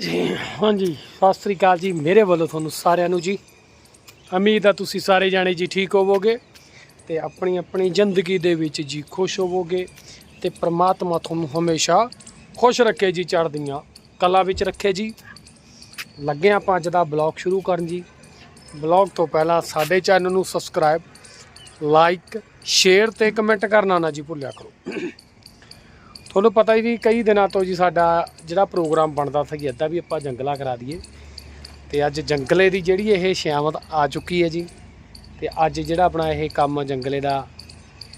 ਜੀ, ਹਾਂਜੀ, ਸਤਿ ਸ੍ਰੀ ਅਕਾਲ ਜੀ, ਮੇਰੇ ਵੱਲੋਂ ਤੁਹਾਨੂੰ ਸਾਰਿਆਂ ਨੂੰ ਜੀ। ਉਮੀਦ ਆ ਤੁਸੀਂ ਸਾਰੇ ਜਾਣੇ ਜੀ ਠੀਕ ਹੋਵੋਗੇ ਤੇ ਆਪਣੀ ਆਪਣੀ ਜ਼ਿੰਦਗੀ ਦੇ ਵਿੱਚ ਜੀ ਖੁਸ਼ ਹੋਵੋਗੇ ਤੇ ਪ੍ਰਮਾਤਮਾ ਤੁਹਾਨੂੰ ਹਮੇਸ਼ਾ ਖੁਸ਼ ਰੱਖੇ ਜੀ, ਚੜ੍ਹਦੀਆਂ ਕਲਾ ਵਿੱਚ ਰੱਖੇ ਜੀ। ਲੱਗੇ ਆਪਾਂ ਅੱਜ ਦਾ ਬਲੌਗ ਸ਼ੁਰੂ ਕਰਨ ਜੀ। ਬਲੌਗ ਤੋਂ ਪਹਿਲਾਂ ਸਾਡੇ ਚੈਨਲ ਨੂੰ ਸਬਸਕ੍ਰਾਈਬ, ਲਾਈਕ, ਸ਼ੇਅਰ ਤੇ ਕਮੈਂਟ ਕਰਨਾ ਨਾ ਜੀ ਭੁੱਲਿਆ ਕਰੋ। ਤੁਹਾਨੂੰ ਪਤਾ ਹੀ ਵੀ ਕਈ ਦਿਨਾਂ ਤੋਂ ਜੀ ਸਾਡਾ ਜਿਹੜਾ ਪ੍ਰੋਗਰਾਮ ਬਣਦਾ ਸੀ ਇੱਦਾਂ ਵੀ ਆਪਾਂ ਜੰਗਲਾ ਕਰਾ ਦਈਏ। ਤੇ ਅੱਜ ਜੰਗਲੇ ਦੀ ਜਿਹੜੀ ਇਹ ਸ਼ਾਮਤ ਆ ਚੁੱਕੀ ਹੈ ਜੀ। ਤੇ ਅੱਜ ਜਿਹੜਾ ਆਪਣਾ ਇਹ ਕੰਮ ਜੰਗਲੇ ਦਾ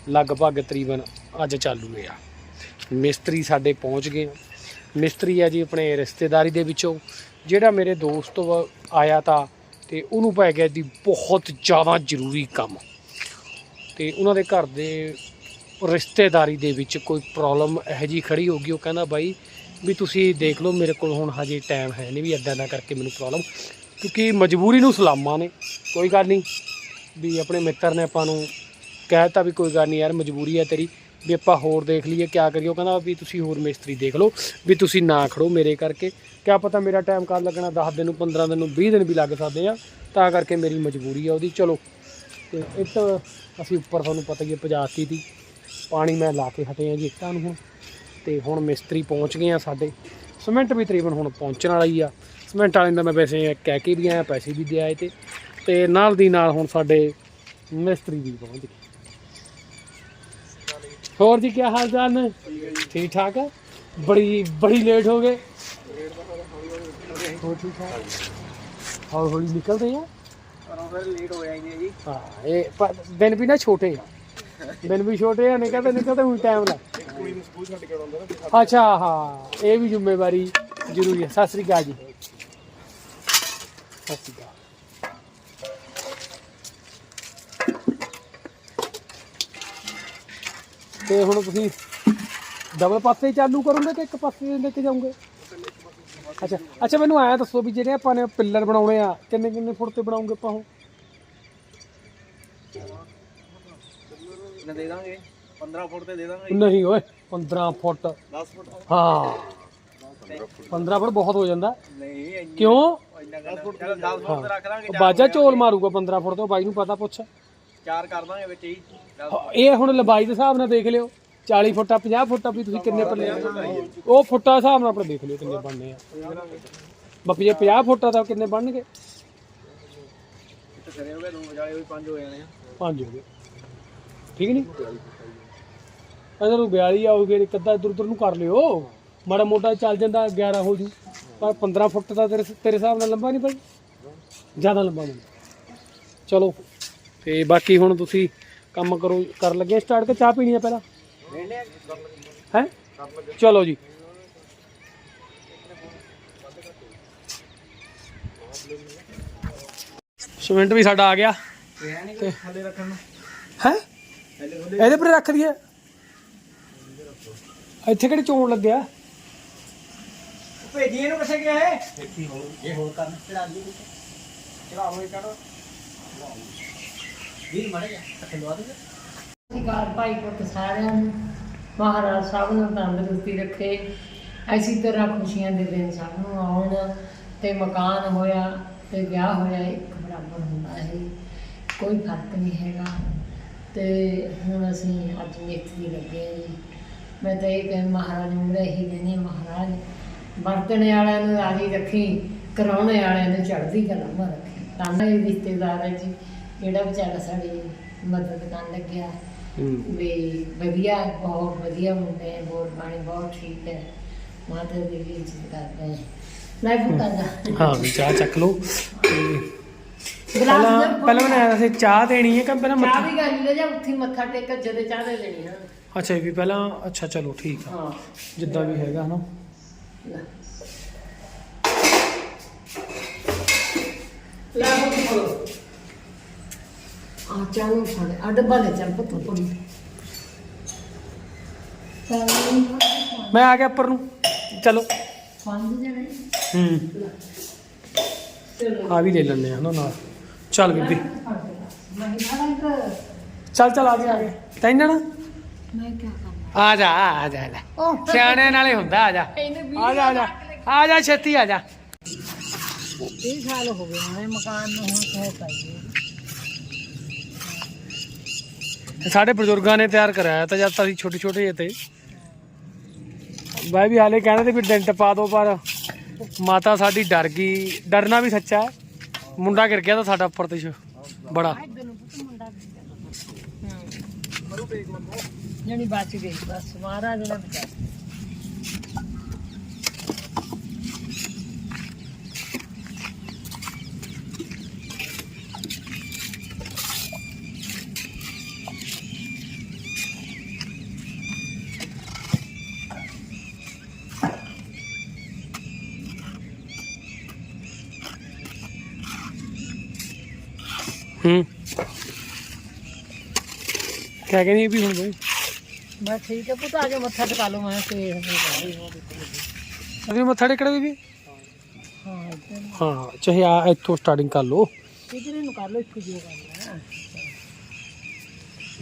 ਲਗਭਗ ਤਕਰੀਬਨ ਅੱਜ ਚਾਲੂ ਹੈ ਮਿਸਤਰੀ ਸਾਡੇ ਪਹੁੰਚ ਗਏ। ਮਿਸਤਰੀ ਹੈ ਜੀ ਆਪਣੇ ਰਿਸ਼ਤੇਦਾਰੀ ਦੇ ਵਿੱਚੋਂ। ਜਿਹੜਾ ਮੇਰੇ ਦੋਸਤ ਵ- ਆਇਆ ਤਾਂ ਤੇ ਉਹਨੂੰ ਪੈ ਗਿਆ ਦੀ ਬਹੁਤ ਜ਼ਿਆਦਾ ਜ਼ਰੂਰੀ ਕੰਮ। ਤੇ ਉਹਨਾਂ ਦੇ ਘਰ ਦੇ ਰਿਸ਼ਤੇਦਾਰੀ ਦੇ ਵਿੱਚ ਕੋਈ ਪ੍ਰੋਬਲਮ ਇਹੋ ਜੀ ਖੜੀ ਹੋ ਗਈ ਉਹ ਕਹਿੰਦਾ ਬਾਈ ਵੀ ਤੁਸੀਂ ਦੇਖ ਲਓ, ਮੇਰੇ ਕੋਲ ਹੁਣ ਹਜੇ ਟਾਈਮ ਹੈ ਨਹੀਂ ਵੀ ਇਦਾਂ ਦਾ ਕਰਕੇ ਮੈਨੂੰ ਪ੍ਰੋਬਲਮ ਕਿਉਂਕਿ ਮਜਬੂਰੀ ਨੂੰ ਸਲਾਮਾਂ ਨੇ। ਕੋਈ ਗੱਲ ਨਹੀਂ ਵੀ ਆਪਣੇ ਮਿੱਤਰ ਨੇ ਆਪਾਂ ਨੂੰ ਕਹਿਤਾ ਵੀ ਕੋਈ ਗੱਲ ਨਹੀਂ ਯਾਰ, ਮਜਬੂਰੀ ਹੈ ਤੇਰੀ, ਵੀ ਆਪਾਂ ਹੋਰ ਦੇਖ ਲਈਏ, ਕਿਆ ਕਰੀਏ। ਉਹ ਕਹਿੰਦਾ ਵੀ ਤੁਸੀਂ ਹੋਰ ਮਿਸਤਰੀ ਦੇਖ ਲਓ, ਵੀ ਤੁਸੀਂ ਨਾ ਖੜੋ ਮੇਰੇ ਕਰਕੇ। ਕਿਆ ਪਤਾ ਮੇਰਾ ਟਾਈਮ ਕਦ ਲੱਗਣਾ 10 ਦਿਨ ਨੂੰ 15 ਦਿਨ ਨੂੰ 20 ਦਿਨ ਵੀ ਲੱਗ ਸਕਦੇ ਆ, ਤਾਂ ਕਰਕੇ ਮੇਰੀ ਮਜਬੂਰੀ ਆ ਉਹਦੀ। ਚਲੋ, ਤੇ ਇੱਟ ਅਸੀਂ ਉੱਪਰ ਤੁਹਾਨੂੰ ਪਤਾ ਹੀ ਹੈ ਪਜਾਤੀ ਦੀ ਪਾਣੀ ਮੈਂ ਲਾ ਕੇ ਹਟੇ ਆ ਜੀ ਇੱਟਾਂ ਨੂੰ ਹੁਣ। ਤੇ ਹੁਣ ਮਿਸਤਰੀ ਪਹੁੰਚ ਗਏ ਆ ਸਾਡੇ। ਸੀਮੈਂਟ ਵੀ ਤਕਰੀਬਨ ਹੁਣ ਪਹੁੰਚਣ ਵਾਲਾ ਹੀ ਆ। ਸੀਮੈਂਟ ਵਾਲੇ ਦਾ ਮੈਂ ਵੈਸੇ ਕਹਿ ਕੇ ਵੀ ਆਇਆ ਪੈਸੇ ਵੀ ਦੇ ਆਏ ਤੇ। ਤੇ ਨਾਲ ਦੀ ਨਾਲ ਹੁਣ ਸਾਡੇ ਮਿਸਤਰੀ ਵੀ ਪਹੁੰਚ ਗਏ। ਹੋਰ ਜੀ ਕੀ ਹਾਲ ਚਾਲ ਨੇ? ਠੀਕ ਠਾਕ ਹੈ ਬੜੀ ਬੜੀ ਲੇਟ ਹੋ ਗਏ। ਹੋਰ ਠੀਕ ਠਾਕ ਹੌਲੀ ਹੌਲੀ ਨਿਕਲਦੇ ਆ? ਲੇਟ ਹੋ ਜਾਏਗੀ ਜੀ। ਹਾਂ ਇਹ ਪਰ ਦਿਨ ਵੀ ਨਾ ਛੋਟੇ ਆ। ਦਿਨ ਵੀ ਛੋਟੇ ਆ ਨਿਕਲਦੇ ਨਿਕਲਦੇ ਹੁਣ ਟਾਈਮ ਲੱਗ ਕੁੜੀ ਨੂੰ ਸਕੂਲ ਛੱਡ ਕੇ ਆਉਂਦਾ ਨਾ ਅੱਛਾ, ਹਾਂ, ਇਹ ਵੀ ਜ਼ਿੰਮੇਵਾਰੀ ਜ਼ਰੂਰੀ ਹੈ ਸਤਿ ਸ੍ਰੀ ਅਕਾਲ ਜੀ। ਸਤਿ ਸ੍ਰੀ ਅਕਾਲ। ਤੇ ਹੁਣ ਤੁਸੀਂ ਡਬਲ ਪਾਸੇ ਹੀ ਚਾਲੂ ਕਰੋਗੇ ਕਿ ਇੱਕ ਪਾਸੇ ਲੈ ਕੇ ਜਾਓਗੇ? ਅੱਛਾ ਅੱਛਾ, ਮੈਨੂੰ ਆਇਆ ਦੱਸੋ ਵੀ ਜਿਹੜੇ ਆਪਾਂ ਨੇ ਪਿੱਲਰ ਬਣਾਉਣੇ ਆ ਕਿੰਨੇ ਕਿੰਨੇ ਫੁੱਟ ਤੇ ਬਣਾਉਂਗੇ ਆਪਾਂ ਉਹ ਨਾ ਦੇ ਦਾਂਗੇ? 15 ਫੁੱਟ ਤੇ ਦੇ ਦਾਂਗੇ। ਨਹੀਂ ਓਏ 15 ਫੁੱਟ। 10 ਫੁੱਟ। ਹਾਂ। 15 ਫੁੱਟ ਬਹੁਤ ਹੋ ਜਾਂਦਾ। ਨਹੀਂ ਇੰਨੀ ਕਿਉਂ? ਇੰਨਾ 10 ਫੁੱਟ 10 ਫੁੱਟ ਤੇ ਰੱਖ ਦਾਂਗੇ ਉਹ ਬਾਜਾ ਝੋਲ ਮਾਰੂਗਾ 15 ਫੁੱਟ ਤੋਂ ਬਾਈ ਨੂੰ ਪਤਾ ਪੁੱਛ। ਚਾਰ ਕਰ ਦਾਂਗੇ ਵਿੱਚ ਹੀ ਦਸ ਹਾਂ, ਇਹ ਹੁਣ ਲੰਬਾਈ ਦੇ ਹਿਸਾਬ ਨਾਲ ਦੇਖ ਲਿਓ। 40 ਫੁੱਟ ਆ 50 ਫੁੱਟ ਵੀ ਤੁਸੀਂ ਕਿੰਨੇ ਪੱਲੇ ਉਹ ਫੁੱਟਾਂ ਹਿਸਾਬ ਨਾਲ ਆਪਣੇ ਦੇਖ ਲਿਓ ਕਿੰਨੇ ਬਣਨੇ ਆ। ਬਾਕੀ ਜੇ 50 ਫੁੱਟ ਆ ਤਾਂ ਕਿੰਨੇ ਬਣਨਗੇ? ਤੇ ਕਰੇ ਹੋਗੇ ਦੋ ਵਜਾਲੇ ਹੋਈ ਪੰਜ ਹੋ ਜਾਣੇ ਆ। ਪੰਜ ਹੋ ਗਏ। ਠੀਕ ਨਹੀਂ ਅਗਰ ਉਹ 42 ਆਉਗੇ ਇੱਕ ਅੱਧਾ ਇੱਧਰ ਉੱਧਰ ਨੂੰ ਕਰ ਲਿਓ। ਮਾੜਾ ਮੋਟਾ ਚੱਲ ਜਾਂਦਾ 11 ਹੋ ਜੂ। ਪਰ 15 ਫੁੱਟ ਦਾ ਤੇਰੇ ਤੇਰੇ ਹਿਸਾਬ ਨਾਲ ਲੰਬਾ ਨਹੀਂ ਭਾਈ ਜ਼ਿਆਦਾ ਲੰਬਾ ਨਹੀਂ ਚਲੋ ਤੇ ਬਾਕੀ ਹੁਣ ਤੁਸੀਂ ਕੰਮ ਕਰੋ ਕਰ ਲੱਗੇ ਸਟਾਰਟ ਕਿ ਚਾਹ ਪੀਣੀ ਆ ਪਹਿਲਾਂ? ਹੈ? ਚਲੋ ਜੀ। ਸੀਮੈਂਟ ਵੀ ਸਾਡਾ ਆ ਗਿਆ। ਰਹਿਣੇ ਥੱਲੇ ਰੱਖਣ ਨੂੰ। ਹੈ? ਇਹਦੇ ਪਰ ਰੱਖ ਦਈਏ। ਇੱਥੇ ਕਿਹੜੀ ਚੋਣ ਲੱਗਿਆ? ਭੇਜੀ ਇਹਨੂੰ ਕਿੱਥੇ ਗਿਆ ਹੈ ਦੇਖੀ ਹੋ ਇਹ ਹੋਰ ਕਰਨ ਚੜਾ ਦੀ ਚੜਾ ਹੋਏ ਚੜੋ ਵੀਰ ਮੜ ਜਾ ਖਲਵਾ ਦੇ ਸਤਿਕਾਰ ਭਾਈ ਪੁੱਤ ਸਾਰਿਆਂ ਨੂੰ ਮਹਾਰਾਜ ਸਭ ਨੂੰ ਤੰਦਰੁਸਤੀ ਰੱਖੇ। ਐਸੀ ਤਰ੍ਹਾਂ ਖੁਸ਼ੀਆਂ ਦੇ ਦਿਨ ਸਭ ਨੂੰ ਆਉਣ ਤੇ ਮਕਾਨ ਹੋਇਆ ਤੇ ਵਿਆਹ ਹੋਇਆ ਇੱਕ ਬਰਾਬਰ ਹੁੰਦਾ ਹੈ। ਕੋਈ ਫ਼ਰਕ ਨਹੀਂ ਹੈਗਾ। ਤੇ ਹੁਣ ਅਸੀਂ ਅੱਜ ਮਿਸਤਰੀ ਲੱਗੇ ਹਾਂ ਜੀ। ਮੈਂ ਤਾਂ ਇਹ ਕਹਿ ਮਹਾਰਾਜ ਨੂੰ ਇਹੀ ਕਹਿੰਦੀ ਹਾਂ, ਮਹਾਰਾਜ ਵਰਤਣੇ ਵਾਲਿਆਂ ਨੂੰ ਰਾਜੀ ਰੱਖੀ ਕਰਾਉਣੇ ਵਾਲਿਆਂ ਨੂੰ ਚੜ੍ਹਦੀ ਕਲਾ ਮਾ ਰੱਖੀ। ਤਾਂ ਇਹ ਰਿਸ਼ਤੇਦਾਰ ਹੈ ਜੀ ਜਿਹੜਾ ਵਿਚਾਰਾ ਸਾਡੀ ਮਦਦ ਕਰਨ ਲੱਗਿਆ। ਵੀ ਵਧੀਆ ਬਹੁਤ ਵਧੀਆ ਮੁੰਡੇ ਹੈ ਬੋਲ ਬਾਣੀ ਬਹੁਤ ਠੀਕ ਹੈ। ਮਾਤਾ ਦੀ ਵੀ ਇੱਜ਼ਤ ਕਰਦੇ ਹੈ ਵੀ ਚਾਹ ਚੱਕ ਲਓ ਤੇ ਗਲਾਸ ਪਹਿਲਾਂ ਦੇ ਪਹਿਲਾਂ ਮੈਂ ਆਇਆ ਸੀ ਚਾਹ ਦੇਣੀ ਹੈ ਕਿ ਪਹਿਲਾਂ ਚਾਹ ਮੱਥਾ ਵੀ ਗੱਲ ਲੈ ਜਾ ਉੱਥੇ ਹੀ ਮੱਥਾ ਟੇਕ ਕੇ ਜਦੇ ਚਾਹ ਦੇ ਦੇਣੀ ਹਾਂ। ਅੱਛਾ ਵੀ ਪਹਿਲਾਂ ਅੱਛਾ ਚਲੋ ਠੀਕ ਆ। ਹਾਂ। ਜਿੱਦਾਂ ਵੀ ਹੈਗਾ ਹਨਾ। ਲੈ ਲੈ ਪੁੱਤ ਕੋਲ ਆ ਚਾਹ ਨੂੰ ਸਾਡੇ ਆ ਡੱਬਾ ਲੈ ਚੱਲ ਪੁੱਤ ਪੁੱਤ ਮੈਂ ਆ ਗਿਆ ਉੱਪਰ ਨੂੰ। ਚਲੋ। ਪੰਜ ਜਣੇ ਹੂੰ। ਚਲੋ। ਆ ਵੀ ਲੈ ਲੈਣੇ ਆ ਨਾ ਨਾਲ। ਚੱਲ ਬੀਬੀ। ਚੱਲ ਚੱਲ ਆ ਗਏ ਆ ਗਏ। ਤੈਨੂੰ ਨਾ ਮੈਂ ਕੀ ਕਰਾਂ ਆ ਜਾ ਆ ਜਾ। ਲੈ ਉਹ ਸਿਆਣਿਆਂ ਨਾਲੇ ਹੁੰਦਾ ਆ ਜਾ। ਆ ਜਾ ਆ ਜਾ। ਆ ਜਾ ਛੇਤੀ ਆ ਜਾ। 30 ਸਾਲ ਹੋ ਗਏ ਮੈਂ ਮਕਾਨ ਨੂੰ ਹੁਣ ਸਹਿ ਪਾਈ ਸਾਡੇ ਬਜ਼ੁਰਗਾਂ ਨੇ ਤਿਆਰ ਕਰਾਇਆ ਤਾਂ ਜਦ ਤਾਂ ਅਸੀਂ ਛੋਟੇ ਛੋਟੇ ਜਿਹੇ ਤੇ। ਬਾਈ ਵੀ ਹਾਲੇ ਕਹਿੰਦੇ ਤੇ ਵੀ ਡੈਂਟ ਪਾ ਦੋ ਪਰ ਮਾਤਾ ਸਾਡੀ ਡਰ ਗਈ ਡਰਨਾ ਵੀ ਸੱਚਾ ਹੈ। ਮੁੰਡਾ ਗਿਰ ਗਿਆ ਤਾਂ ਸਾਡਾ ਉੱਪਰ ਤੇ ਸ਼- ਬੜਾ। ਇੱਧਰ ਬਚ ਗਈ, ਬਸ। ਮਹਾਰਾਜ ਨੇ ਬਚਾ ਹੂੰ। ਕਿਆ ਕਹਿੰਦੀ ਵੀ ਹੁਣ ਬਈ। ਬਸ ਠੀਕ ਹੈ ਪੁੱਤ ਆ ਜਾ ਮੱਥਾ ਟਿਕਾ ਲਓ ਮੈਂ ਤੇ ਅਗਲੇ ਮੱਥਾ ਟੇਕਣਾ ਬੀਬੀ? ਹਾਂ ਇੱਧਰ। ਹਾਂ ਚਾਹੇ ਆ ਇੱਥੋਂ ਸਟਾਰਟਿੰਗ ਕਰ ਲਓ। ਕਿਧਰੇ ਨੂੰ ਕਰ ਲਓ ਇੱਥੇ ਜੋ ਕਰਨਾ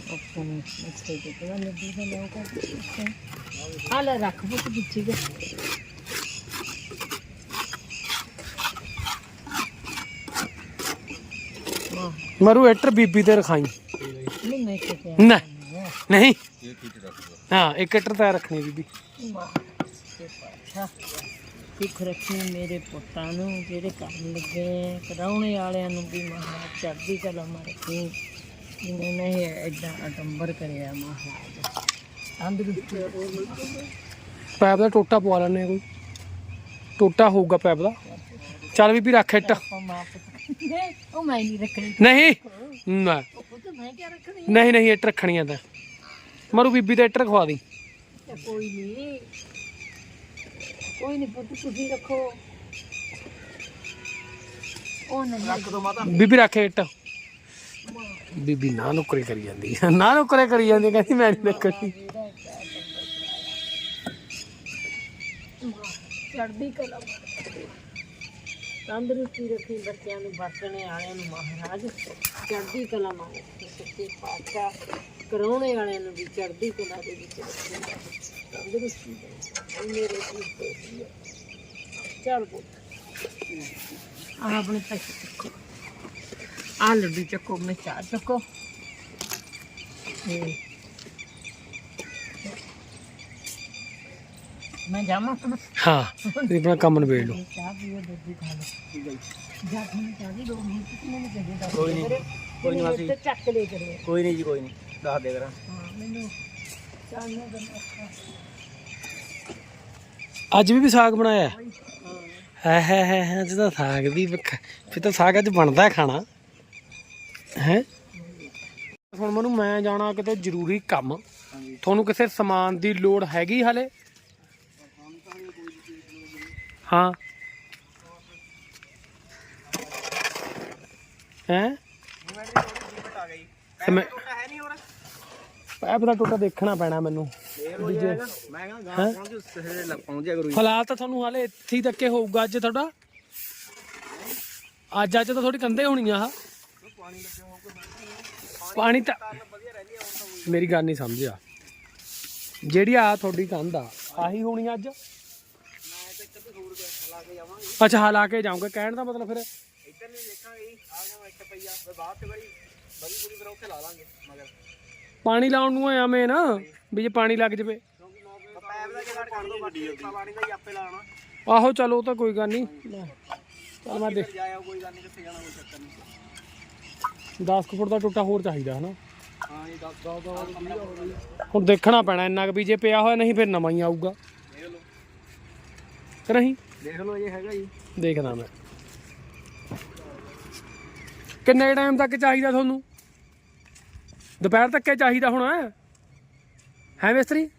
ਆਪਾਂ ਨੂੰ ਇੱਥੇ ਤੇ ਕਿਹੜਾ ਲੱਗੀ ਤਾਂ ਲੋਕ ਆ ਲੈ ਰੱਖ ਪੁੱਤ ਪਿੱਛੇ ਦੇ ਮਰੂ ਐਟਰ ਬੀਬੀ ਤੇ ਰਖਾਈ। ਨਹੀਂ ਨਹੀਂ। ਹਾਂ ਇੱਕ ਐਟਰ ਤਾਂ ਰੱਖਣੀ ਬੀਬੀ। ਸਿੱਖ ਰੱਖੀ ਮੇਰੇ ਪੁੱਤਾਂ ਨੂੰ ਜਿਹੜੇ ਕਰਨ ਲੱਗੇ ਕਰਾਉਣੇ ਵਾਲਿਆਂ ਨੂੰ ਵੀ ਮਹਾਰਾਜ ਚੜ੍ਹਦੀ ਕਲਾ ਮਾਰੇ ਜਿਨੇ ਨੇ ਐਡਾ ਅਡੰਬਰ ਕਰਿਆ ਮਹਾਰਾਜ। ਤੰਦਰੁਸਤੀ ਪੈਪ ਦਾ ਟੋਟਾ ਪਵਾ ਲੈਣੇ ਕੋਈ। ਟੋਟਾ ਹੋਊਗਾ ਪੈਪ ਦਾ। ਚੱਲ ਬੀਬੀ ਰੱਖ ਇੱਟ। ਉਹ ਮੈਂ ਨਹੀਂ ਰੱਖਣੀ। ਨਹੀਂ। ਨਾ। ਉਹ ਤਾਂ ਮੈਂ ਕਿਆ ਰੱਖਣੀ ਨਹੀਂ ਨਹੀਂ ਇੱਟ ਰੱਖਣੀਆਂ ਤਾਂ। ਮਰੂ ਬੀਬੀ ਤੇ ਇੱਟ ਰਖਵਾ ਦੀ। ਤੇ ਕੋਈ ਨਹੀਂ। ਕੋਈ ਨਹੀਂ ਪੁੱਤ ਤੁਸੀਂ ਰੱਖੋ। ਉਹ ਨਹੀਂ ਰੱਖ ਦੋ ਮਾਤਾ। ਬੀਬੀ ਰੱਖ ਇੱਟ। ਬੀਬੀ ਨਾ ਨੁਕਰੇ ਕਰੀ ਜਾਂਦੀ। ਹੈ। ਨਾ ਨੁਕਰੇ ਕਰੀ ਜਾਂਦੀ ਹੈ, ਕਹਿੰਦੀ ਮੈਂ ਨਹੀਂ ਰੱਖਣੀ। ਚੜ੍ਹਦੀ ਕਲਾ ਤੰਦਰੁਸਤੀ ਰੱਖੀ ਬੱਚਿਆਂ ਨੂੰ ਵਰਤਣੇ ਵਾਲਿਆਂ ਨੂੰ, ਮਹਾਰਾਜ। ਚੜ੍ਹਦੀ ਕਲਾ ਮਾਰੇ ਸੱਚੇ ਪਾਤਸ਼ਾਹ, ਕਰਾਉਣੇ ਵਾਲਿਆਂ ਨੂੰ ਵੀ ਚੜ੍ਹਦੀ ਕਲਾ ਦੇ ਵਿੱਚ ਰੱਖੇ। ਤੰਦਰੁਸਤੀ ਦੇ ਮੇਰੇ ਕੀ ਚੱਲ ਪੁੱਤ। ਆਹ ਆਪਣੇ ਪੈਸੇ ਚੱਕੋ। ਆ ਲੱਡੂ ਚੱਕੋ ਮੈਂ ਚਾਹ ਚੱਕੋ। ਤੇ ਮੈਂ ਜਾਵਾਂ ਹਾਂ ਆਪਣਾ ਕੰਮ ਨਿਬੇੜ ਲਓ। ਚਾਹ ਪੀਓ ਦੁੱਧ ਖਾ ਲਓ। ਜਾ ਤੁਹਾਨੂੰ ਚਾਹ ਦੀ ਲੋੜ ਨਹੀਂ ਤੁਸੀਂ ਮੈਨੂੰ ਕਹੇ ਦੱਸ ਕੋਈ ਨਹੀਂ, ਕੋਈ ਨਹੀਂ ਮਾਸੀ। ਤੇ ਚੱਕ ਲੈ ਕਰੇ ਕੋਈ ਨਹੀਂ ਜੀ ਕੋਈ ਨਹੀਂ। ਦੱਸ ਦੇ ਕਰਾਂ। ਹਾਂ ਮੈਨੂੰ ਚਾਹ ਨਾ ਕਰਨਾ ਅੱਜ ਵੀ ਵੀ ਸਾਗ ਬਣਾਇਆ? ਹਾਂ। ਹੈ ਹੈ ਹੈ ਹੈ ਜਦੋਂ ਸਾਗ ਦੀ ਫਿਰ ਤਾਂ ਸਾਗ ਅੱਜ ਬਣਦਾ ਖਾਣਾ। ਹੈ? ਹੁਣ ਮੈਨੂੰ ਮੈਂ ਜਾਣਾ ਕਿਤੇ ਜ਼ਰੂਰੀ ਕੰਮ। ਤੁਹਾਨੂੰ ਕਿਸੇ ਸਮਾਨ ਦੀ ਲੋੜ ਹੈਗੀ ਹਲੇ? ਹਾਂ। ਹੈ? ਆ ਗਈ ਮੈਂ ਹੈ ਨਹੀਂ ਹੋਰ। ਪੈਪ ਦਾ ਟੋਟਾ ਦੇਖਣਾ ਪੈਣਾ ਮੈਨੂੰ। ਮੈਂ ਕਹਿੰਦਾ ਗਾਂ ਪਹੁੰਚ ਜੂ ਸਹਰੇ ਲੱਗ ਪਹੁੰਚ ਜਾ। ਕਰੂ ਫਿਲਹਾਲ ਤਾਂ ਤੁਹਾਨੂੰ ਹਾਲੇ ਇੱਥੇ ਹੀ ਤੱਕੇ ਹੋਊਗਾ ਅੱਜ ਤੁਹਾਡਾ। ਅੱਜ ਅੱਜ ਤਾਂ ਥੋੜੀ ਕੰਦੇ ਹੋਣੀ ਆ। ਪਾਣੀ ਤਾਂ ਮੇਰੀ ਗੱਲ ਨਹੀਂ ਸਮਝਿਆ। ਜਿਹੜੀ ਆ ਤੁਹਾਡੀ ਕੰਧ ਆ ਆਹੀ ਹੋਣੀ ਅੱਜ? ਅੱਛਾ ਹਾਲਾ ਕੇ ਜਾਉਂਗੇ ਕਹਿਣ ਦਾ ਮਤਲਬ ਫਿਰ? ਇੱਧਰ ਨਹੀਂ ਦੇਖਾਂਗੇ ਜੀ। ਆ ਗਿਆ ਮੈਂ ਇੱਕ ਪਈਆ ਫਿਰ ਬਾਅਦ ਤੇ ਬੜੀ ਬੜੀ ਪੂਰੀ ਫਿਰ ਉੱਥੇ ਲਾ ਲਾਂਗੇ ਮਗਰ। ਪਾਣੀ ਲਾਉਣ ਨੂੰ ਆ ਮੈਂ ਨਾ ਵੀ ਜੇ ਪਾਣੀ ਲੱਗ ਜਵੇ। ਪੈਪ ਦਾ ਜਿਹੜਾ ਕਰ ਦੋ ਬਾਕੀ ਪਾਣੀ ਦਾ ਹੀ ਆਪੇ ਲਾਣਾ ਆਹੋ ਚਲੋ ਤਾਂ ਕੋਈ ਗੱਲ ਨਹੀਂ। ਚਲ ਮੈਂ ਦੇਖ ਜਾਇਆ ਕੋਈ ਗੱਲ ਨਹੀਂ ਕਿੱਥੇ ਜਾਣਾ ਕੋਈ ਚੱਕਰ ਨਹੀਂ। 10 ਕੁ ਫੁੱਟ ਦਾ ਟੁੱਟਾ ਹੋਰ ਚਾਹੀਦਾ ਹਨਾ? ਹਾਂ ਜੀ 10 10 ਦਾ ਹੋ ਹੁਣ ਦੇਖਣਾ ਪੈਣਾ ਇੰਨਾ ਕੁ ਵੀ ਜੇ ਪਿਆ ਹੋਇਆ ਨਹੀਂ ਫਿਰ ਨਵਾਂ ਹੀ ਆਊਗਾ। ਦੇਖ ਲਓ। ਕਿ ਨਹੀਂ? ਦੇਖ ਲਓ ਇਹ ਹੈਗਾ ਜੀ। ਦੇਖਦਾ ਮੈਂ। ਕਿੰਨੇ ਟਾਈਮ ਤੱਕ ਚਾਹੀਦਾ ਤੁਹਾਨੂੰ? ਦੁਪਹਿਰ ਤੱਕ ਹੀ ਚਾਹੀਦਾ ਹੁਣ ਹੈ? ਮਿਸਤਰੀ?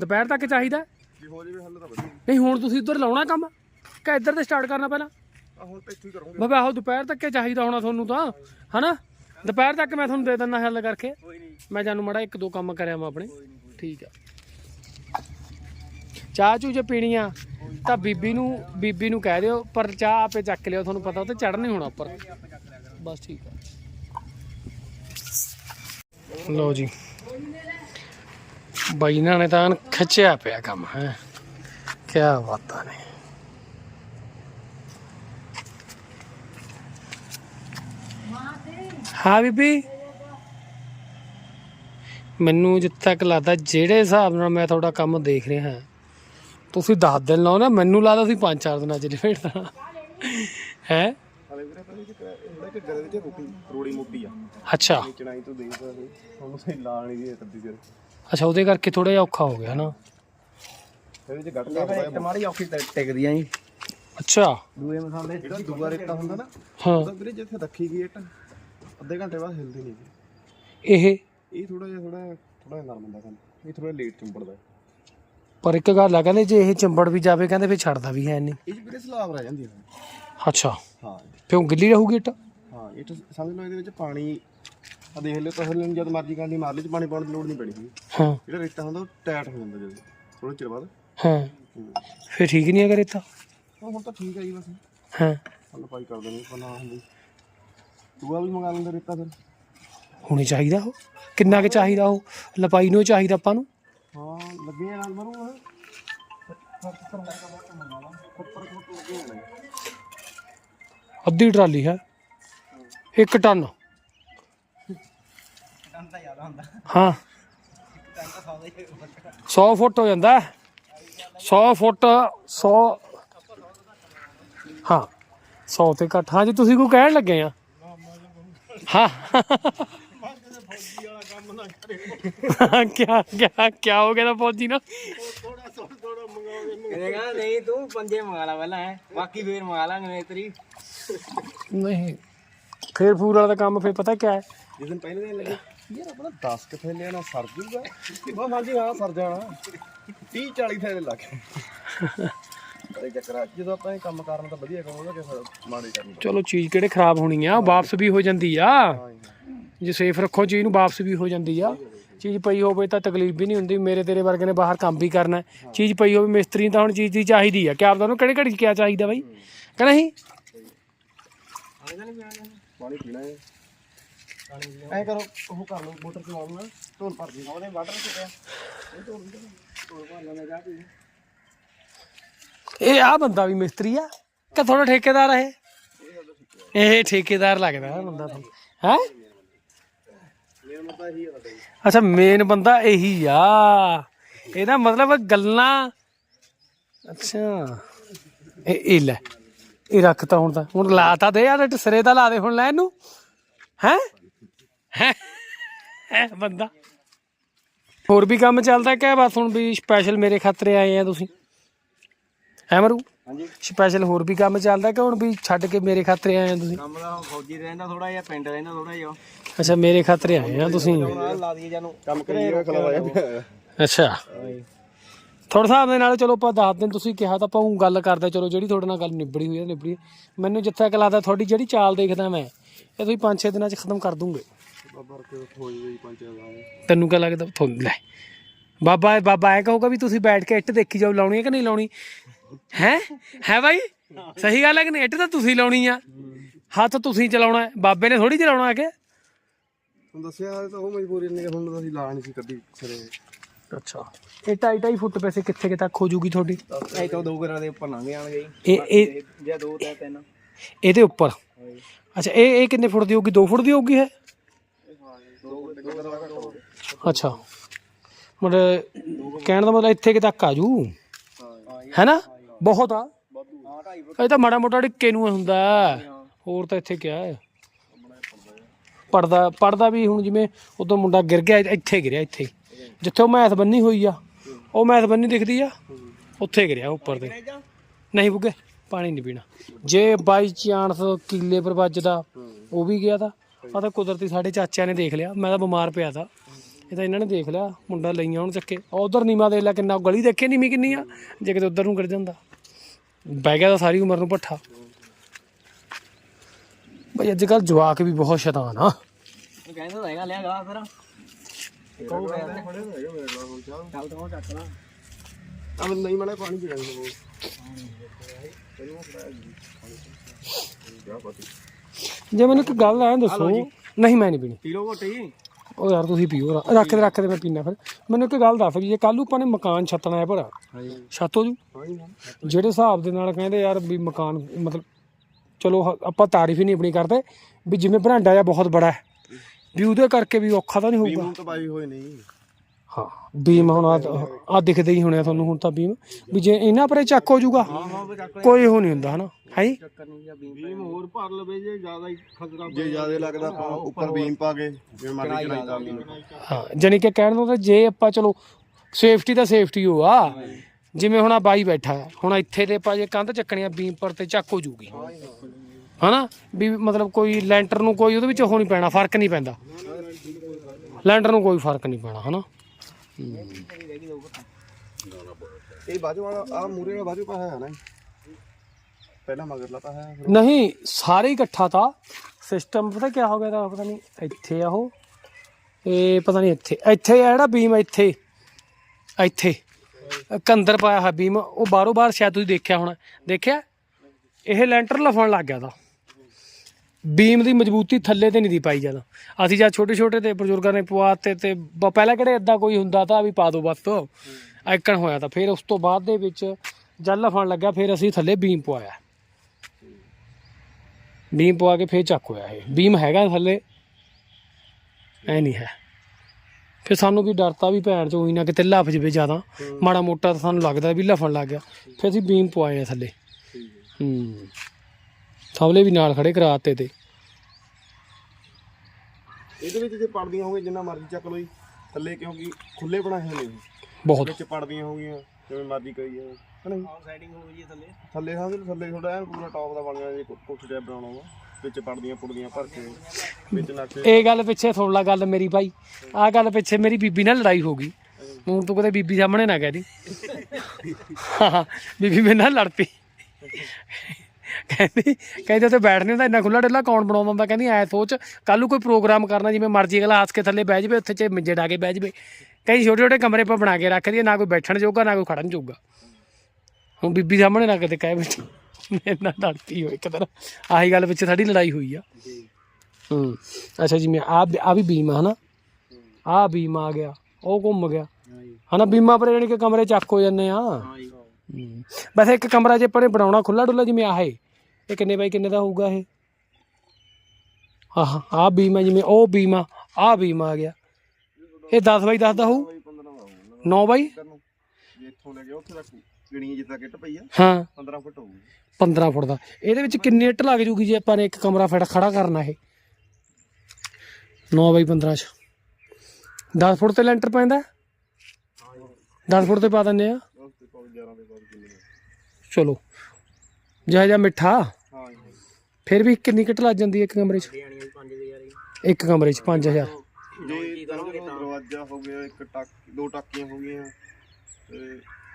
ਦੁਪਹਿਰ ਤੱਕ ਚਾਹੀਦਾ? ਜੇ ਹੋ ਜਾਵੇ ਹੱਲ ਤਾਂ ਵਧੀਆ। ਨਹੀਂ ਹੁਣ ਤੁਸੀਂ ਉੱਧਰ ਲਾਉਣਾ ਕੰਮ? ਕਿ ਇੱਧਰ ਤੇ ਸਟਾਰਟ ਕਰਨਾ ਪਹਿਲਾਂ? ਆ ਹੁਣ ਤਾਂ ਇੱਥੇ ਹੀ ਕਰੂੰਗੇ। ਬਾਬਾ ਆਹੋ ਦੁਪਹਿਰ ਤੱਕ ਹੀ ਚਾਹੀਦਾ ਹੋਣਾ ਤੁਹਾਨੂੰ ਤਾਂ। ਹਨਾ? ਦੁਪਹਿਰ ਤੱਕ ਮੈਂ ਤੁਹਾਨੂੰ ਦੇ ਦਿੰਦਾ ਹੱਲ ਕਰਕੇ। ਕੋਈ ਨਹੀਂ। ਮੈਂ ਜਾਨੂੰ ਮੜਾ ਇੱਕ ਦੋ ਕੰਮ ਕਰਿਆ ਮੈਂ ਆਪਣੇ ਠੀਕ ਆ। ਚਾਹ ਚੂ ਜੇ ਪੀਣੀ ਆ, ਤਾਂ ਬੀਬੀ ਨੂੰ ਬੀਬੀ ਨੂੰ ਕਹਿ ਦਿਓ, ਪਰ ਚਾਹ ਆਪੇ ਚੱਕ ਲਿਓ, ਤੁਹਾਨੂੰ ਪਤਾ ਉਹ ਤੇ ਹੋਣਾ ਉੱਪਰ। ਬਸ ਠੀਕ ਆ। ਲਓ ਜੀ। ਬਾਈ ਇਹਨਾਂ ਨੇ ਤਾਂ ਖਿੱਚਿਆ ਪਿਆ ਕੰਮ, ਹੈ। ਕੀ ਬਾਤਾਂ ਨੇ। ਹਾਂ ਬੀਬੀ। ਮੈਨੂੰ ਜਿੱਥੇ ਤੱਕ ਲੱਗਦਾ, ਜਿਹੜੇ ਹਿਸਾਬ ਨਾਲ ਮੈਂ ਤੁਹਾਡਾ ਕੰਮ ਦੇਖ ਰਿਹਾ ਹਾਂ ਤੁਸੀਂ 10 ਦਿਨ ਲਾਉਣਾ ਮੈਨੂੰ ਲੱਗਦਾ ਤੁਸੀਂ 5-4 ਦਿਨਾਂ ਚ ਨਿਬੇੜਦਾ ਹੈ? ਹਲੇ ਵੀਰੇ ਪਹਿਲੇ ਕਿ ਇਹਦਾ ਕਿ ਗਰੇ ਵਿੱਚ ਰੋਟੀ ਰੋੜੀ ਮੋਟੀ ਆ ਅੱਛਾ। ਚਣਾਈ ਤੋਂ ਦੇਖਦਾ ਸੀ ਤੁਹਾਨੂੰ ਸਹੀ ਲਾ ਨਹੀਂ ਦੀ ਤੱਦੀ ਫਿਰ ਅੱਛਾ, ਉਹਦੇ ਕਰਕੇ ਥੋੜਾ ਜਿਹਾ ਔਖਾ ਹੋ ਗਿਆ ਨਾ। ਇਹਦੇ ਵਿੱਚ ਗੱਟ ਕਰਦਾ ਟਮਾੜੀ ਔਖੀ ਟਿਕਦੀਆਂ ਜੀ ਅੱਛਾ। ਦੂਏ ਮਸਾਲੇ ਜਿਹੜਾ ਦੂਆ ਰੇਤਾ ਹੁੰਦਾ ਨਾ ਹਾਂ। ਉਹਦਾ ਵੀਰੇ ਜਿੱਥੇ ਰੱਖੀ ਗਈ ਇੱਟ ਅੱਧੇ ਘੰਟੇ ਬਾਅਦ ਹਿਲਦੀ ਨਹੀਂ ਇਹ? ਇਹ ਥੋੜਾ ਜਿਹਾ ਥੋੜਾ ਥੋੜਾ ਨਰਮ ਹੁੰਦਾ ਕੰਮ ਇਹ ਥੋੜਾ ਲੇਟ ਚੁੰਬੜਦਾ। ਪਰ ਇੱਕ ਗੱਲ ਆ ਕਹਿੰਦੇ ਜੇ ਇਹ ਚੰਬੜ ਵੀ ਜਾਵੇ ਕਹਿੰਦੇ ਫਿਰ ਛੱਡਦਾ ਵੀ ਹੈ ਨਹੀਂ। ਇਹ ਵੀਰੇ ਸਲਾਬ ਰਹਿ ਜਾਂਦੀ ਹੈ। ਅੱਛਾ। ਹਾਂ। ਫਿਰ ਉਹ ਗਿੱਲੀ ਰਹੂਗੀ ਇੱਟ? ਹਾਂ ਇਹ ਤਾਂ ਸਮਝ ਲਓ ਇਹਦੇ ਵਿੱਚ ਪਾਣੀ ਆ ਦੇਖ ਲਿਓ ਤਸਲ ਨੂੰ ਜਦ ਮਰਜ਼ੀ ਕਰਨੀ ਮਾਰ ਲਈ ਚ ਪਾਣੀ ਪਾਉਣ ਦੀ ਲੋੜ ਨਹੀਂ ਪੈਣੀ ਹਾਂ। ਜਿਹੜਾ ਰੇਤਾ ਹੁੰਦਾ ਉਹ ਟਾਈਟ ਹੋ ਜਾਂਦਾ ਜਦੋਂ ਥੋੜੇ ਚਿਰ ਬਾਅਦ। ਹਾਂ। ਫਿਰ ਠੀਕ ਨਹੀਂ ਇੱਥਾ ਉਹ ਹੁਣ ਤਾਂ ਠੀਕ ਹੈ ਜੀ ਬਸ। ਹਾਂ। ਹਲ ਪਾਈ ਕਰ ਦੇਣੀ ਪਨਾ ਹੁੰਦੀ। ਦੂਆ ਵੀ ਮੰਗਾ ਲੈਂਦੇ ਰੇਤਾ ਫਿਰ। ਹੋਣੀ ਚਾਹੀਦਾ ਉਹ? ਕਿੰਨਾ ਕੁ ਚਾਹੀਦਾ ਉਹ? ਲਪਾਈ ਨੂੰ ਚਾਹੀਦਾ ਆਪਾਂ ਨੂੰ? ਹਾਂ ਲੱਗੇ ਨਾਲ ਮਰੂ ਉਹ। ਫ਼ਰਕ ਕਰਨਾ ਦਾ ਬਹੁਤ ਮੰਗਾ ਲਾ ਉੱਪਰ ਤੋਂ ਲੱਗੇ ਹੋਣੇ ਅੱਧੀ ਟਰਾਲੀ ਹੈ। ਇੱਕ ਟਨ। ਟਨ ਤਾਂ ਜ਼ਿਆਦਾ ਹੁੰਦਾ। ਹਾਂ। ਟਨ ਤਾਂ ਸੌਦਾ ਹੀ 100 ਫੁੱਟ ਹੋ ਜਾਂਦਾ। 100 ਫੁੱਟ 100 ਹਾਂ। 100 ਤੇ ਘੱਟ। ਹਾਂ ਜੀ ਤੁਸੀਂ ਕੋ ਕਹਿਣ ਲੱਗੇ ਆ? ਹਾਂ। ਕਿਆ ਕਿਆ ਕਿਆ ਹੋ ਗਿਆ ਤਾਂ ਫੌਜੀ ਨਾ? ਕਹਿੰਦਾ ਨਹੀਂ ਤੂੰ ਪੰਜੇ ਮੰਗਾ ਲਾ ਪਹਿਲਾਂ ਹੈ। ਬਾਕੀ ਫੇਰ ਮੰਗਾ ਲਾਂਗੇ ਮੇਤਰੀ ਨਹੀਂ ਫੇਰ ਫੂਰ ਵਾਲਾ ਦਾ ਕੰਮ ਫੇਰ ਪਤਾ ਕਿਆ ਹੈ? ਜਿਸ ਦਿਨ ਪਹਿਲੇ ਦਿਨ ਲੱਗੇ। ਯਾਰ ਆਪਣਾ 10 ਕਿ ਥੈਲੇ ਨਾਲ ਸਰ ਜੂਗਾ। ਮੈਂ ਹਾਂਜੀ ਹਾਂ ਸਰ ਜਾਣਾ। 30 40 ਥੈਲੇ ਲੱਗ ਅਰੇ ਚੱਕਰ ਜਦੋਂ ਆਪਾਂ ਇਹ ਕੰਮ ਕਰਨ ਤਾਂ ਵਧੀਆ ਕਰਾਂਗੇ ਕਿ ਫਿਰ ਮਾੜੇ ਕਰਨ ਚਲੋ ਚੀਜ਼ ਕਿਹੜੇ ਖਰਾਬ ਹੋਣੀ ਆ ਵਾਪਸ ਵੀ ਹੋ ਜਾਂਦੀ ਆ। ਜੇ ਸੇਫ ਰੱਖੋ ਚੀਜ਼ ਨੂੰ ਵਾਪਸ ਵੀ ਹੋ ਜਾਂਦੀ ਆ। ਚੀਜ਼ ਪਈ ਹੋਵੇ ਤਾਂ ਤਕਲੀਫ ਵੀ ਨਹੀਂ ਹੁੰਦੀ ਮੇਰੇ ਤੇਰੇ ਵਰਗੇ ਨੇ ਬਾਹਰ ਕੰਮ ਵੀ ਕਰਨਾ ਹੈ। ਚੀਜ਼ ਪਈ ਹੋਵੇ ਮਿਸਤਰੀ ਨੂੰ ਤਾਂ ਹੁਣ ਚੀਜ਼ ਦੀ ਚਾਹੀਦੀ ਆ। ਕਿਆ ਪਤਾ ਉਹਨੂੰ ਕਿਹੜੇ ਘੜੀ ਕਿਆ ਚਾਹੀਦਾ ਬਾਈ? ਕਿ ਨਹੀਂ? ਪਾਣੀ ਪੀਣਾ ਹੈ। ਐ ਕਰੋ ਉਹ ਕਰ ਲਓ ਮੋਟਰ ਚਲਾ ਲਓ ਨਾ ਢੋਲ ਭਰ ਦੀ ਉਹਦੇ ਵਾਟਰ ਚ ਪਿਆ। ਇਹ ਢੋਲ ਢੋਲ ਭਰ ਲੈਣਾ ਜਾ ਕੇ ਇਹ ਆ ਬੰਦਾ ਵੀ ਮਿਸਤਰੀ ਆ ਕਿ ਥੋੜਾ ਠੇਕੇਦਾਰ ਆ ਇਹ? ਇਹ ਠੇਕੇਦਾਰ। ਲੱਗਦਾ ਹੈ ਬੰਦਾ ਤੁਹਾਨੂੰ। ਹੈ? ਹੀ ਹੈ ਜੀ ਅੱਛਾ ਮੇਨ ਬੰਦਾ ਇਹੀ ਆ। ਇਹਦਾ ਮਤਲਬ ਗੱਲਾਂ ਅੱਛਾ। ਇਹ ਇਹ ਲੈ, ਇਹ ਰੱਖਤਾ ਹੁਣ ਤਾਂ। ਹੁਣ ਲਾਤਾ ਦੇ ਯਾਰ ਸਿਰੇ ਦਾ ਲਾ ਦੇ ਹੁਣ ਲੈ ਇਹਨੂੰ। ਹੈ? ਹੈ? ਬੰਦਾ। ਹੋਰ ਵੀ ਕੰਮ ਚੱਲਦਾ ਕਿ ਬਸ ਹੁਣ ਵੀ ਸਪੈਸ਼ਲ ਮੇਰੇ ਖਾਤਰੇ ਆਏ ਆ ਤੁਸੀਂ। ਹੈ ਮਰੂ? ਹਾਂਜੀ। ਸਪੈਸ਼ਲ ਹੋਰ ਵੀ ਕੰਮ ਚੱਲਦਾ ਕਿ ਹੁਣ ਵੀ ਛੱਡ ਕੇ ਮੇਰੇ ਖਾਤਰੇ ਆਏ ਆ ਤੁਸੀਂ? ਕੰਮ ਦਾ ਫੌਜੀ ਰਹਿੰਦਾ ਥੋੜਾ ਜਿਹਾ ਪਿੰਡ ਰਹਿੰਦਾ ਥੋੜਾ ਜਿਹਾ ਅੱਛਾ ਮੇਰੇ ਖਾਤਰੇ ਆਏ ਆ ਤੁਸੀਂ? ਲਾ ਦਈਏ ਜਾਨੂੰ। ਕੰਮ ਕਰੀਏ ਖਲਵਾਇਆ ਅੱਛਾ। ਥੋੜਾ ਦੇ ਨਾਲ ਚਲੋ ਆਪਾਂ ਦੱਸ ਦਿਨ ਤੁਸੀਂ ਕਿਹਾ ਤਾਂ ਆਪਾਂ ਉਹ ਗੱਲ ਕਰਦੇ ਚਲੋ ਜਿਹੜੀ ਤੁਹਾਡੇ ਨਾਲ ਗੱਲ ਨਿਬੜੀ ਹੋਈ ਹੈ ਨਿਬੜੀ। ਮੈਨੂੰ ਜਿੱਥੇ ਤੱਕ ਲੱਗਦਾ ਤੁਹਾਡੀ ਜਿਹੜੀ ਚਾਲ ਦੇਖਦਾ ਮੈਂ ਇਹ ਤੁਸੀਂ 5-6 ਦਿਨਾਂ 'ਚ ਖਤਮ ਕਰ ਦੂੰਗੇ। ਤੈਨੂੰ ਕਿਆ ਲੱਗਦਾ? ਤੁਹਾਨੂੰ ਲੈ। ਬਾਬਾ ਬਾਬਾ ਐ ਕਹੂਗਾ ਵੀ ਤੁਸੀਂ ਬੈਠ ਕੇ ਇੱਟ ਦੇਖੀ ਜਾਓ ਲਾਉਣੀ ਹੈ ਕਿ ਨਹੀਂ ਲਾਉਣੀ? ਹੈ? ਹੈ ਬਾਈ? ਸਹੀ ਗੱਲ ਹੈ ਕਿ ਨਹੀਂ? ਇੱਟ ਤਾਂ ਤੁਸੀਂ ਲਾਉਣੀ ਆ। ਹੱਥ ਤੁਸੀਂ ਚਲਾਉਣਾ ਹੈ, ਬਾਬੇ ਨੇ ਥੋੜੀ ਚਲਾਉਣਾ ਹੈ ਕਿ। ਤੁਹਾਨੂੰ ਦੱਸਿਆ ਤਾਂ ਉਹ ਮਜਬੂਰੀ ਨੇ ਹੁਣ ਤਾਂ ਅਸੀਂ ਲਾ ਨਹੀਂ ਸੀ ਕੱਢੀ ਸਿਰੇ। ਅੱਛਾ। ਇਹ ਢਾਈ ਢਾਈ ਫੁੱਟ ਪੈਸੇ ਕਿੱਥੇ ਕਿ ਤੱਕ ਹੋ ਜੂਗੀ ਤੁਹਾਡੀ? ਐ ਤਾਂ ਦੋ ਘਰਾਂ ਦੇ ਉੱਪਰ ਲੰਘ ਜਾਣਗੇ ਜੀ। ਇਹ ਇਹ ਜਾਂ ਦੋ ਤੇ ਤਿੰਨ। ਇਹਦੇ ਉੱਪਰ? ਅੱਛਾ ਇਹ ਇਹ ਕਿੰਨੇ ਫੁੱਟ ਦੀ ਹੋਊਗੀ? 2 ਫੁੱਟ ਦੀ ਹੋਊਗੀ ਹੈ ਅੱਛਾ। ਮਤਲਬ ਕਹਿਣ ਦਾ ਮਤਲਬ ਇੱਥੇ ਕਿ ਤੱਕ ਆ ਜੂ। ਹੈ ਨਾ? ਬਹੁਤ ਆ। ਇਹ ਤਾਂ ਮਾੜਾ ਮੋਟਾ ਡਿੱਕੇ ਨੂੰ ਹੁੰਦਾ ਹੋਰ ਤਾਂ ਇੱਥੇ ਕਿਆ ਹੈ। ਪੜਦਾ ਪੜਦਾ ਵੀ ਹੁਣ ਜਿਵੇਂ ਉਦੋਂ ਮੁੰਡਾ ਗਿਰ ਗਿਆ, ਇੱਥੇ ਗਿਰਿਆ, ਇੱਥੇ। ਜਿੱਥੇ ਉਹ ਮੈਥ ਬੰਨੀ ਹੋਈ ਆ, ਉਹ ਮੈਥ ਬੰਨੀ ਦਿਖਦੀ ਆ, ਉੱਥੇ ਗਿਰਿਆ ਉੱਪਰ ਦੇ ਨਹੀਂ ਬੁੱਗੇ, ਪਾਣੀ ਨਹੀਂ ਪੀਣਾ। ਜੇ ਬਾਈ ਚਾਂਸ ਕੀਲੇ ਪਰ ਵੱਜਦਾ, ਉਹ ਵੀ ਗਿਆ ਤਾਂ। ਆ ਤਾਂ ਕੁਦਰਤੀ ਸਾਡੇ ਚਾਚਿਆਂ ਨੇ ਦੇਖ ਲਿਆ, ਮੈਂ ਤਾਂ ਬਿਮਾਰ ਪਿਆ ਤਾ। ਇਹ ਤਾਂ ਇਹਨਾਂ ਨੇ ਦੇਖ ਲਿਆ, ਮੁੰਡਾ ਲਈਆਂ ਹੁਣ ਚੱਕੇ। ਉਧਰ ਨੀਮਾ ਦੇਖ ਲਿਆ, ਕਿੰਨਾ ਗਲੀ ਦੇਖੇ ਨੀਮੀ ਕਿੰਨੀ ਆ, ਜੇ ਕਿਤੇ ਉਧਰ ਨੂੰ ਗਿਰ ਜਾਂਦਾ। ਬਹਿ ਗਿਆ ਤਾਂ ਸਾਰੀ ਉਮਰ ਨੂੰ ਪੱਠਾ ਬਈ ਅੱਜ ਕੱਲ ਜਵਾਕ ਵੀ ਬਹੁਤ ਸ਼ੈਤਾਨ ਆ। ਕਹਿੰਦਾ ਤਾਂ ਹੈਗਾ ਲਿਆ ਗਾ ਫਿਰ। ਕਹੋ ਪਿਆ ਚੱਲ ਤੂੰ ਚੱਕ ਲਾ। ਆ ਮੈਂ ਨਹੀਂ ਮੜਾ ਪਾਣੀ ਪੀਣਾ ਉਹ ਜੇ ਮੈਨੂੰ ਇੱਕ ਗੱਲ ਐ ਦੱਸੋ ਨਹੀਂ ਮੈਂ ਨਹੀਂ ਪੀਣੀ। ਪੀ ਲੋ ਘੋਟੀ ਉਹ ਯਾਰ ਤੁਸੀਂ ਪੀਓ ਰਾ- ਰੱਖ ਦੇ ਰੱਖ ਦੇ ਮੈਂ ਪੀਣਾ ਫਿਰ। ਮੈਨੂੰ ਇੱਕ ਗੱਲ ਦੱਸ ਵੀ ਜੇ ਕੱਲ ਨੂੰ ਆਪਾਂ ਨੇ ਮਕਾਨ ਛੱਤਣਾ ਹੈ ਭਰਾ ਹਾਂਜੀ। ਛੱਤ ਹੋ ਜੂ? ਜਿਹੜੇ ਹਿਸਾਬ ਦੇ ਨਾਲ ਕਹਿੰਦੇ ਯਾਰ ਵੀ ਮਕਾਨ ਮਤਲਬ ਚਲੋ ਹ- ਆਪਾਂ ਤਾਰੀਫ ਹੀ ਨਹੀਂ ਆਪਣੀ ਕਰਦੇ ਵੀ ਜਿਵੇਂ ਬਰਾਂਡਾ ਜਾਂ ਬਹੁਤ ਬੜਾ ਹੈ ਵੀ ਉਹਦੇ ਕਰਕੇ ਵੀ ਔਖਾ ਤਾਂ ਨਹੀਂ ਹੋਊਗਾ। ਬੀਮ ਤਾਂ ਬਾਈ ਹੋਏ ਨਹੀਂ। ਹਾਂ ਬੀਮ ਹੁਣ ਆ ਦਿਖਦੇ ਹੀ ਹੋਣੇ ਆ ਤੁਹਾਨੂੰ ਹੁਣ ਤਾਂ ਬੀਮ। ਵੀ ਜੇ ਇਹਨਾਂ ਪਰੇ ਚੱਕ ਹੋ ਜਾਊਗਾ ਕੋਈ ਉਹ ਨਹੀਂ ਹੁੰਦਾ ਹਨਾ? ਹੈ ਜੀ? ਬੀਮ ਹੋਰ ਭਰ ਲਵੇ ਜੇ ਜ਼ਿਆਦਾ ਹੀ ਖਤਰਾ ਜੇ ਜ਼ਿਆਦਾ ਲੱਗਦਾ ਆਪਾਂ ਉੱਪਰ ਬੀਮ ਪਾ ਕੇ ਮਰਜ਼ੀ ਹਾਂ ਕਹਿਣ ਨੂੰ ਤਾਂ ਜੇ ਆਪਾਂ ਚਲੋ ਸੇਫਟੀ ਤਾਂ ਸੇਫਟੀ ਹੋ ਆ। ਜਿਵੇਂ ਹੁਣ ਆ ਬਾਈ ਬੈਠਾ ਹੈ ਹੁਣ ਇੱਥੇ ਤੇ ਆਪਾਂ ਜੇ ਕੰਧ ਚੱਕਣੀ ਆ ਬੀਮ ਪਰ ਤੇ ਚੱਕ ਹੋ ਜੂਗੀ ਹਨਾ? ਵੀ ਮਤਲਬ ਕੋਈ ਲੈਂਟਰ ਨੂੰ ਕੋਈ ਉਹਦੇ ਵਿੱਚ ਉਹ ਨਹੀਂ ਪੈਣਾ ਫ਼ਰਕ ਨਹੀਂ ਪੈਂਦਾ। ਲੈਂਟਰ ਨੂੰ ਕੋਈ ਫ਼ਰਕ ਨਹੀਂ ਪੈਣਾ ਹਨਾ? ਇਹ ਬਾਜੂ ਵਾਲਾ ਆ ਮੂਰੇ ਵਾਲਾ ਬਾਜੂ ਪਾ ਹੈ ਨਾ ਪਹਿਲਾਂ ਮਗਰਲਾ ਤਾਂ ਹੈ ਨਹੀਂ, ਸਾਰੇ ਇਕੱਠਾ ਤਾਂ। ਸਿਸਟਮ ਪਤਾ ਕੀ ਹੋ ਗਿਆ ਤਾਂ, ਪਤਾ ਨਹੀਂ, ਇੱਥੇ ਆ ਉਹ। ਇਹ ਪਤਾ ਨਹੀਂ ਇੱਥੇ ਇੱਥੇ ਆ ਜਿਹੜਾ ਬੀਮ, ਇੱਥੇ। ਇੱਥੇ। ਕੰਦਰ ਪਾਇਆ ਹੋਇਆ ਬੀਮ, ਉਹ ਬਾਹਰੋਂ ਬਾਹਰ ਸ਼ਾਇਦ ਤੁਸੀਂ ਦੇਖਿਆ ਹੋਣਾ। ਦੇਖਿਆ? ਇਹ ਲੈਂਟਰ ਲਫਣ ਲੱਗ ਗਿਆ ਤਾਂ। ਬੀਮ ਦੀ ਮਜ਼ਬੂਤੀ ਥੱਲੇ ਤੇ ਨਹੀਂ ਦੀ ਪਾਈ ਜਾਂਦਾ। ਅਸੀਂ ਜਦ ਛੋਟੇ ਛੋਟੇ ਤੇ ਬਜ਼ੁਰਗਾਂ ਨੇ ਪਵਾਤੇ ਤੇ ਬ- ਪਹਿਲਾਂ ਕਿਹੜੇ ਇਦਾਂ ਕੋਈ ਹੁੰਦਾ ਤਾਂ ਵੀ ਪਾ ਦੋ ਬਸ ਤੋਂ ਐਕਣ ਹੋਇਆ ਤਾਂ ਫਿਰ ਉਸ ਤੋਂ ਬਾਅਦ ਦੇ ਵਿੱਚ ਜਦ ਲਫਣ ਲੱਗਾ ਫਿਰ ਅਸੀਂ ਥੱਲੇ ਬੀਮ ਪਵਾਇਆ। ਬੀਮ ਪਵਾ ਕੇ ਫੇਰ ਚੱਕ ਹੋਇਆ ਇਹ। ਬੀਮ ਹੈਗਾ ਥੱਲੇ। ਐ ਨਹੀਂ ਹੈ। ਫਿਰ ਸਾਨੂੰ ਵੀ ਡਰਤਾ ਵੀ ਭੈਣ ਚ ਉਹੀ ਨਾ ਕਿਤੇ ਲੱਫ ਜਵੇ ਜ਼ਿਆਦਾ। ਮਾੜਾ ਮੋਟਾ ਤਾਂ ਸਾਨੂੰ ਲੱਗਦਾ ਵੀ ਲਫਣ ਲੱਗ ਗਿਆ। ਫਿਰ ਅਸੀਂ ਬੀਮ ਪਵਾਏ ਆ ਥੱਲੇ। ਹੂੰ। ਸਵਲੇ ਵੀ ਨਾਲ ਖੜੇ ਕਰਾਤੇ ਤੇ। ਇਹਦੇ ਵਿੱਚ ਜੇ ਪੜਦੀਆਂ ਹੋਵੇ ਜਿੰਨਾ ਮਰਜ਼ੀ ਚੱਕ ਲਓ ਜੀ। ਥੱਲੇ ਕਿਉਂਕਿ ਖੁੱਲੇ ਬਣਾਏ ਹੋਏ ਨੇ। ਇਹ। ਬਹੁਤ। ਵਿੱਚ ਪੜਦੀਆਂ ਹੋਗੀਆਂ ਜਿਵੇਂ ਮਰਜ਼ੀ ਕਰੀ ਜਾਓ ਹਨਾ ਸੈਟਿੰਗ ਹੋ ਗਈ ਥੱਲੇ। ਥੱਲੇ ਹਾਂ ਥੱਲੇ ਥੋੜਾ ਐਨ ਪੂਰਾ ਟੌਪ ਦਾ ਬਣ ਗਿਆ ਜੇ ਕੋਠੇ ਟੈਪ ਬਣਾਉਣਾ ਵਾ। ਵਿੱਚ ਪੜਦੀਆਂ ਪੁੜਦੀਆਂ ਭਰ ਕੇ। ਵਿੱਚ ਨਕਸ਼ੇ ਇਹ ਗੱਲ ਪਿੱਛੇ ਸੁਣ ਲਾ ਗੱਲ ਮੇਰੀ ਭਾਈ। ਆਹ ਗੱਲ ਪਿੱਛੇ ਮੇਰੀ ਬੀਬੀ ਨਾਲ ਲੜਾਈ ਹੋ ਗਈ। ਹੁਣ ਤੂੰ ਕਦੇ ਬੀਬੀ ਸਾਹਮਣੇ ਨਾ ਕਹਿ ਦੀ। ਬੀਬੀ ਮੇਰੇ ਨਾਲ ਲੜ ਪਈ। ਕਹਿੰਦੀ ਕਹਿੰਦੇ ਉੱਥੇ ਬੈਠ ਨਹੀਂ ਹੁੰਦਾ ਇੰਨਾ ਖੁੱਲਾ ਡੁੱਲਾ ਕੌਣ ਬਣਾਉਂਦਾ ਹੁੰਦਾ? ਕਹਿੰਦੀ ਐ ਸੋਚ ਕੱਲ ਨੂੰ ਕੋਈ ਪ੍ਰੋਗਰਾਮ ਕਰਨਾ ਜਿਵੇਂ ਮਰਜ਼ੀ ਅਗਲਾ ਹੱਸ ਕੇ ਥੱਲੇ ਬਹਿ ਜਾਵੇ ਉੱਥੇ ਚ ਮਿੰਜੇ ਡਾ ਕੇ ਬਹਿ ਜਾਵੇ। ਕਈ ਛੋਟੇ ਛੋਟੇ ਕਮਰੇ ਪਰ ਬਣਾ ਕੇ ਰੱਖ ਦਈਏ ਨਾ ਕੋਈ ਬੈਠਣ ਜੋਗਾ ਨਾ ਕੋਈ ਖੜਨ ਜੋਗਾ। ਹੁਣ ਬੀਬੀ ਸਾਹਮਣੇ ਨਾ ਕਦੇ ਕਹੇ ਬੈਠ। ਮੇਰੇ ਨਾਲ ਲੜਤੀ ਹੋ ਇੱਕ ਤਰ੍ਹਾਂ। ਆਹੀ ਗੱਲ ਪਿੱਛੇ ਸਾਡੀ ਲੜਾਈ ਹੋਈ ਆ। ਹੂੰ। ਅੱਛਾ ਜੀ ਮੈਂ ਆ ਆ ਵੀ ਬੀਮ ਹਨਾ? ਆ ਬੀਮ ਆ ਗਿਆ। ਉਹ ਘੁੰਮ ਗਿਆ। ਹਨਾ ਬੀਮਾ ਪਰ ਜਾਣੀ ਕਿ ਕਮਰੇ ਚੱਕ ਹੋ ਜਾਂਦੇ ਆ। ਵੈਸੇ ਇੱਕ ਕਮਰਾ ਜੇ ਆਪਾਂ ਨੇ ਬਣਾਉਣਾ ਖੁੱਲਾ ਡੁੱਲਾ ਜਿਵੇਂ ਆਹ ਇਹ ਕਿੰਨੇ ਬਾਈ, ਕਿੰਨੇ ਦਾ ਹੋਊਗਾ ਇਹ? ਆਹ ਆ ਬੀਮ ਜਿਵੇਂ, ਉਹ ਬੀਮ ਆ ਆ ਆ ਗਿਆ। ਇਹ 10 ਬਾਈ 10 ਦਾ ਹੋਊ? 9 ਬਾਈ? ਇੱਥੋਂ ਲੈ ਕੇ ਉੱਥੇ ਤੱਕ ਗਿਣੀ ਜਿੱਦਾਂ ਕਿੱਟ ਪਈ ਆ ਹਾਂ। 15 ਫੁੱਟ ਹੋਊਗੀ 15 ਫੁੱਟ ਦਾ। ਇਹਦੇ ਵਿੱਚ ਕਿੰਨੀ ਇੱਟ ਲੱਗ ਜੂਗੀ ਜੇ ਆਪਾਂ ਨੇ ਇੱਕ ਕਮਰਾ ਫੜ ਖੜਾ ਕਰਨਾ ਇਹ? 9 ਬਾਈ 15 ਚ। 10 ਫੁੱਟ ਤੇ ਲੈਂਟਰ ਪੈਂਦਾ? 10 ਫੁੱਟ ਤੇ ਪਾ ਦਿੰਦੇ ਆ। ਚਲੋ। ਜਿਹਾ ਜਿਹਾ ਮਿੱਠਾ। ਹਾਂ ਜੀ। ਫਿਰ ਵੀ ਕਿੰਨੀ ਕਿੱਟ ਲੱਗ ਜਾਂਦੀ ਹੈ ਇੱਕ ਕਮਰੇ 'ਚ? ਆਣੀ ਵੀ 5000 ਹੀ ਇੱਕ ਕਮਰੇ 'ਚ 5000 ਜੇ ਦਰਵਾਜ਼ਾ ਹੋ ਗਿਆ ਇੱਕ ਟੱਕ ਦੋ ਟਾਕੀਆਂ ਹੋ ਗਈਆਂ। ਤੇ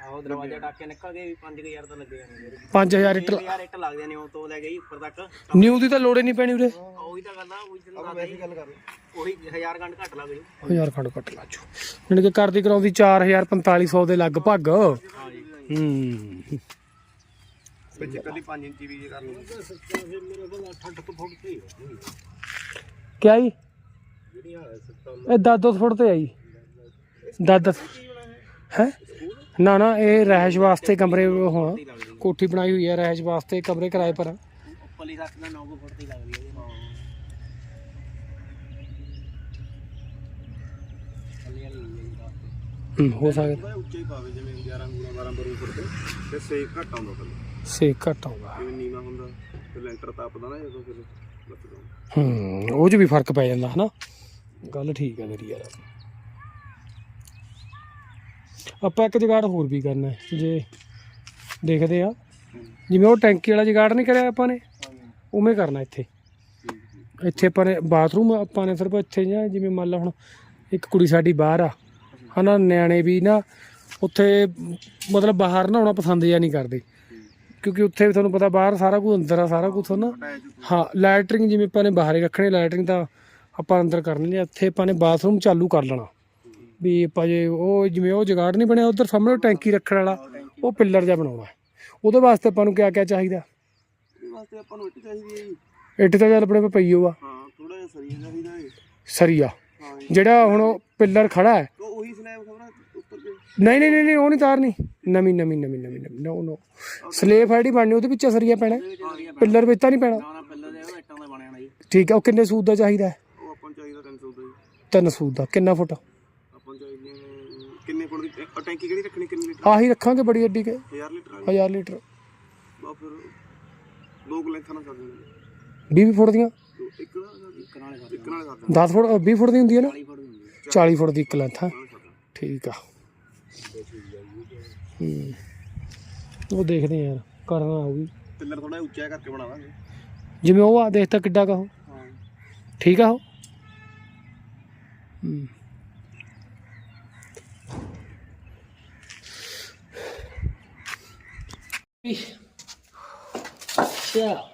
ਆਹੋ ਦਰਵਾਜ਼ਾ ਟਾਕੇ ਨਿਕਲ ਗਏ 5000 ਤਾਂ ਲੱਗੇ ਜਾਣੇ 5000 ਇੱਟ 5000 ਇੱਟ ਲੱਗਦੇ ਨੇ ਉਹ ਤੋਂ ਲੈ ਗਈ ਉੱਪਰ ਤੱਕ। ਨਿਊ ਦੀ ਤਾਂ ਲੋੜ ਹੀ ਨਹੀਂ ਪੈਣੀ ਉਰੇ। ਉਹੀ ਤਾਂ ਗੱਲ ਆ ਉਹੀ ਤੈਨੂੰ ਆਪਾਂ ਵੈਸੇ ਗੱਲ ਕਰ ਰਹੇ ਉਹੀ 1000 ਘੰਟ ਘੱਟ ਲੱਗ ਜੂ ਹਜ਼ਾਰ ਖੰਡ ਕੱਟ ਲਾਜੋ ਜਾਣੀ ਕਿ ਕਰਦੀ ਕਰਾਉਂਦੀ 4000 4500 ਦੇ ਲਗਭਗ। ਹਾਂਜੀ ਹੂੰ। ਵਿੱਚ ਕੱਲੀ 5 ਇੰਚੀ ਵੀ ਜੇ ਕਰਨੀ ਕਿਆ ਜੀ? ਇਹ 10 ਫੁੱਟ ਤੇ ਆਈ 10 ਹੈ? ਨਾ ਨਾ ਇਹ ਰਹਿਸ਼ ਵਾਸਤੇ ਕਮਰੇ ਹੋਣਾ। ਕੋਠੀ ਬਣਾਈ ਹੋਈ ਹੈ ਰਹਿਸ਼ ਵਾਸਤੇ ਕਮਰੇ ਕਿਰਾਏ ਪਰ। ਆ। ਉੱਪਰਲੀ ਸੱਤ ਦਾ 9 ਫੁੱਟ ਦੀ ਲੱਗਦੀ ਹੈ ਜੀ। ਸਕਦਾ। ਉੱਚਾ ਹੀ ਪਾਵੇ ਜਿਵੇਂ 11 12 12 ਉੱਪਰ ਤੇ। ਤੇ ਸੇਕ ਘੱਟ ਆਉਂਦਾ ਥੱਲੇ। ਸੇ ਘੱਟ ਆਊਗਾ ਜਿਵੇਂ ਨੀਵਾ ਹੁੰਦਾ ਤੇ ਲੈਂਟਰ ਤਾਪਦਾ ਨਾ ਜਦੋਂ ਫਿਰ ਲੱਗ ਜਾਂਦਾ ਹੂੰ ਉਹ 'ਚ ਵੀ ਫ਼ਰਕ ਪੈ ਜਾਂਦਾ ਹਨਾ? ਗੱਲ ਠੀਕ ਹੈ ਤੇਰੀ ਯਾਰ। ਆਪਾਂ ਇੱਕ ਜਗਾੜ ਹੋਰ ਵੀ ਕਰਨਾ ਹੈ, ਜੇ ਦੇਖਦੇ ਆ। ਜਿਵੇਂ ਉਹ ਟੈਂਕੀ ਵਾਲਾ ਜਗਾੜ ਨਹੀਂ ਕਰਿਆ ਆਪਾਂ ਨੇ ਉਵੇਂ ਕਰਨਾ ਇੱਥੇ। ਇੱਥੇ ਆਪਾਂ ਨੇ ਬਾਥਰੂਮ ਆਪਾਂ ਨੇ ਸਿਰਫ ਇੱਥੇ ਜਾਂ ਜਿਵੇਂ ਮੰਨ ਲਾ ਹੁਣ ਇੱਕ ਕੁੜੀ ਸਾਡੀ ਬਾਹਰ ਆ ਹਨਾ? ਨਿਆਣੇ ਵੀ ਨਾ ਉੱਥੇ ਮਤਲਬ ਬਾਹਰ ਨਹਾਉਣਾ ਪਸੰਦ ਜਾਂ ਨਹੀਂ ਕਰਦੇ। ਕਿਉਂਕਿ ਉੱਥੇ ਵੀ ਤੁਹਾਨੂੰ ਪਤਾ ਬਾਹਰ ਸਾਰਾ ਕੁਝ ਅੰਦਰ ਆ ਸਾਰਾ ਕੁਝ ਨਾ। ਹਾਂ ਲੈਟਰਿੰਗ ਜਿਵੇਂ ਆਪਾਂ ਨੇ ਬਾਹਰ ਹੀ ਰੱਖਣੀ ਲੈਟਰਿੰਗ ਤਾਂ ਆਪਾਂ ਅੰਦਰ ਕਰਨੀ ਨਹੀਂ ਇੱਥੇ ਆਪਾਂ ਨੇ ਬਾਥਰੂਮ ਚਾਲੂ ਕਰ ਲੈਣਾ। ਵੀ ਆਪਾਂ ਜੇ ਉਹ ਜਿਵੇਂ ਉਹ ਜਗਾੜ ਨਹੀਂ ਬਣਿਆ ਉਧਰ ਸਾਹਮਣੇ ਟੈਂਕੀ ਰੱਖਣ ਵਾਲਾ ਉਹ ਪਿੱਲਰ ਜਿਹਾ ਬਣਾਉਣਾ ਹੈ। ਉਹਦੇ ਵਾਸਤੇ ਆਪਾਂ ਨੂੰ ਕਿਆ ਕਿਆ ਚਾਹੀਦਾ ਵਾਸਤੇ ਆਪਾਂ ਨੂੰ ਇੱਟ ਚਾਹੀਦੀ ਹੈ ਜੀ। ਇੱਟ ਤਾਂ ਚੱਲ ਆਪਣੇ ਕੋਲ ਪਈ ਹੋਆ। ਹਾਂ ਥੋੜਾ ਜਿਹਾ ਸਰੀਆ ਚਾਹੀਦਾ ਹੈ ਸਰੀਆ। ਹਾਂ ਜੀ। ਜਿਹੜਾ ਹੁਣ ਪਿੱਲਰ ਖੜਾ ਹੈ। ਉਹ ਉਹੀ ਸਲੈਬ ਖਬਰਾਂ ਉੱਪਰ ਗਏ ਨਹੀਂ ਨਹੀਂ ਨਹੀਂ ਉਹ ਨਹੀਂ ਤਾਰ ਨਹੀਂ ਨਵੀਂ ਨਵੀਂ ਨਵੀਂ ਨਵੀਂ ਨਵੀਂ ਨੋ ਨੋ ਸਲੇਫ ਆਈਡੀ ਬਣਨੀ ਉਹਦੇ ਵਿੱਚ ਸਰੀਆ ਪੈਣਾ ਪਿੱਲਰ ਵਿੱਚ ਤਾਂ ਨਹੀਂ ਪੈਣਾ। ਨਾ ਪਹਿਲਾਂ ਦੇ ਉਹ ਇੱਟਾਂ ਦਾ ਬਣਿਆ ਨਾ ਜੀ। ਠੀਕ ਹੈ ਉਹ ਕਿੰਨੇ ਸੂਤ ਦਾ ਚਾਹੀਦਾ ਹੈ? ਉਹ ਆਪਾਂ ਨੂੰ ਚਾਹੀਦਾ 300 ਦਾ ਜੀ। ਤਿੰਨ ਸੂਤ ਦਾ ਕਿੰਨਾ ਫੁੱਟ? ਆਪਾਂ ਨੂੰ ਚਾਹੀਦੇ ਨੇ- ਕਿੰਨੇ ਫੁੱਟ ਦੀ ਇਹ ਟੈਂਕੀ ਕਿਹੜੀ ਰੱਖਣੀ ਕਿੰਨੇ ਲੀਟਰ? ਆਹੀ ਰੱਖਾਂਗੇ ਬੜੀ ਅੱਡੀ ਕੇ 1000 ਲੀਟਰ ਵਾਲੀ। 1000 ਲੀਟਰ। ਬਾ ਫਿਰ ਦੋ ਕੁ ਲੈਂਥਾਂ ਨਾਲ ਕਰ ਦਿੰਦੇ 20 ਫੁੱਟ ਦੀਆਂ? ਇੱਕ ਨਾਲ ਕਰ ਦਿੰਦੇ। ਇੱਕ ਨਾਲੇ ਕਰ ਇੱਕ ਨਾਲ ਕਰ ਦਿੰਦੇ। 10 ਫੁੱਟ 20 ਫੁੱਟ ਦੀ ਹੁੰਦੀ ਹੈ ਨਾ? 40 ਫੁੱਟ ਹੁੰਦੀ ਹੈ। 40 ਫੁੱਟ ਦੀ ਇੱਕ ਲੈਂਥ ਹੈ। ਠੀਕ ਆ। ਹੂੰ। ਉਹ ਦੇਖਦੇ ਆ ਯਾਰ ਕਰਨਾ ਹੋਊਗੀ ਪਿੱਲਰ ਥੋੜਾ ਉੱਚਾ ਕਰਕੇ ਬਣਾਵਾਂਗੇ। ਜਿਵੇਂ ਉਹ ਆ ਦੇਖ ਤਾਂ ਕਿੱਡਾ ਕਾ ਉਹ। ਹਾਂ। ਠੀਕ ਆ ਉਹ? ਹੂੰ। ਅੱਛਾ।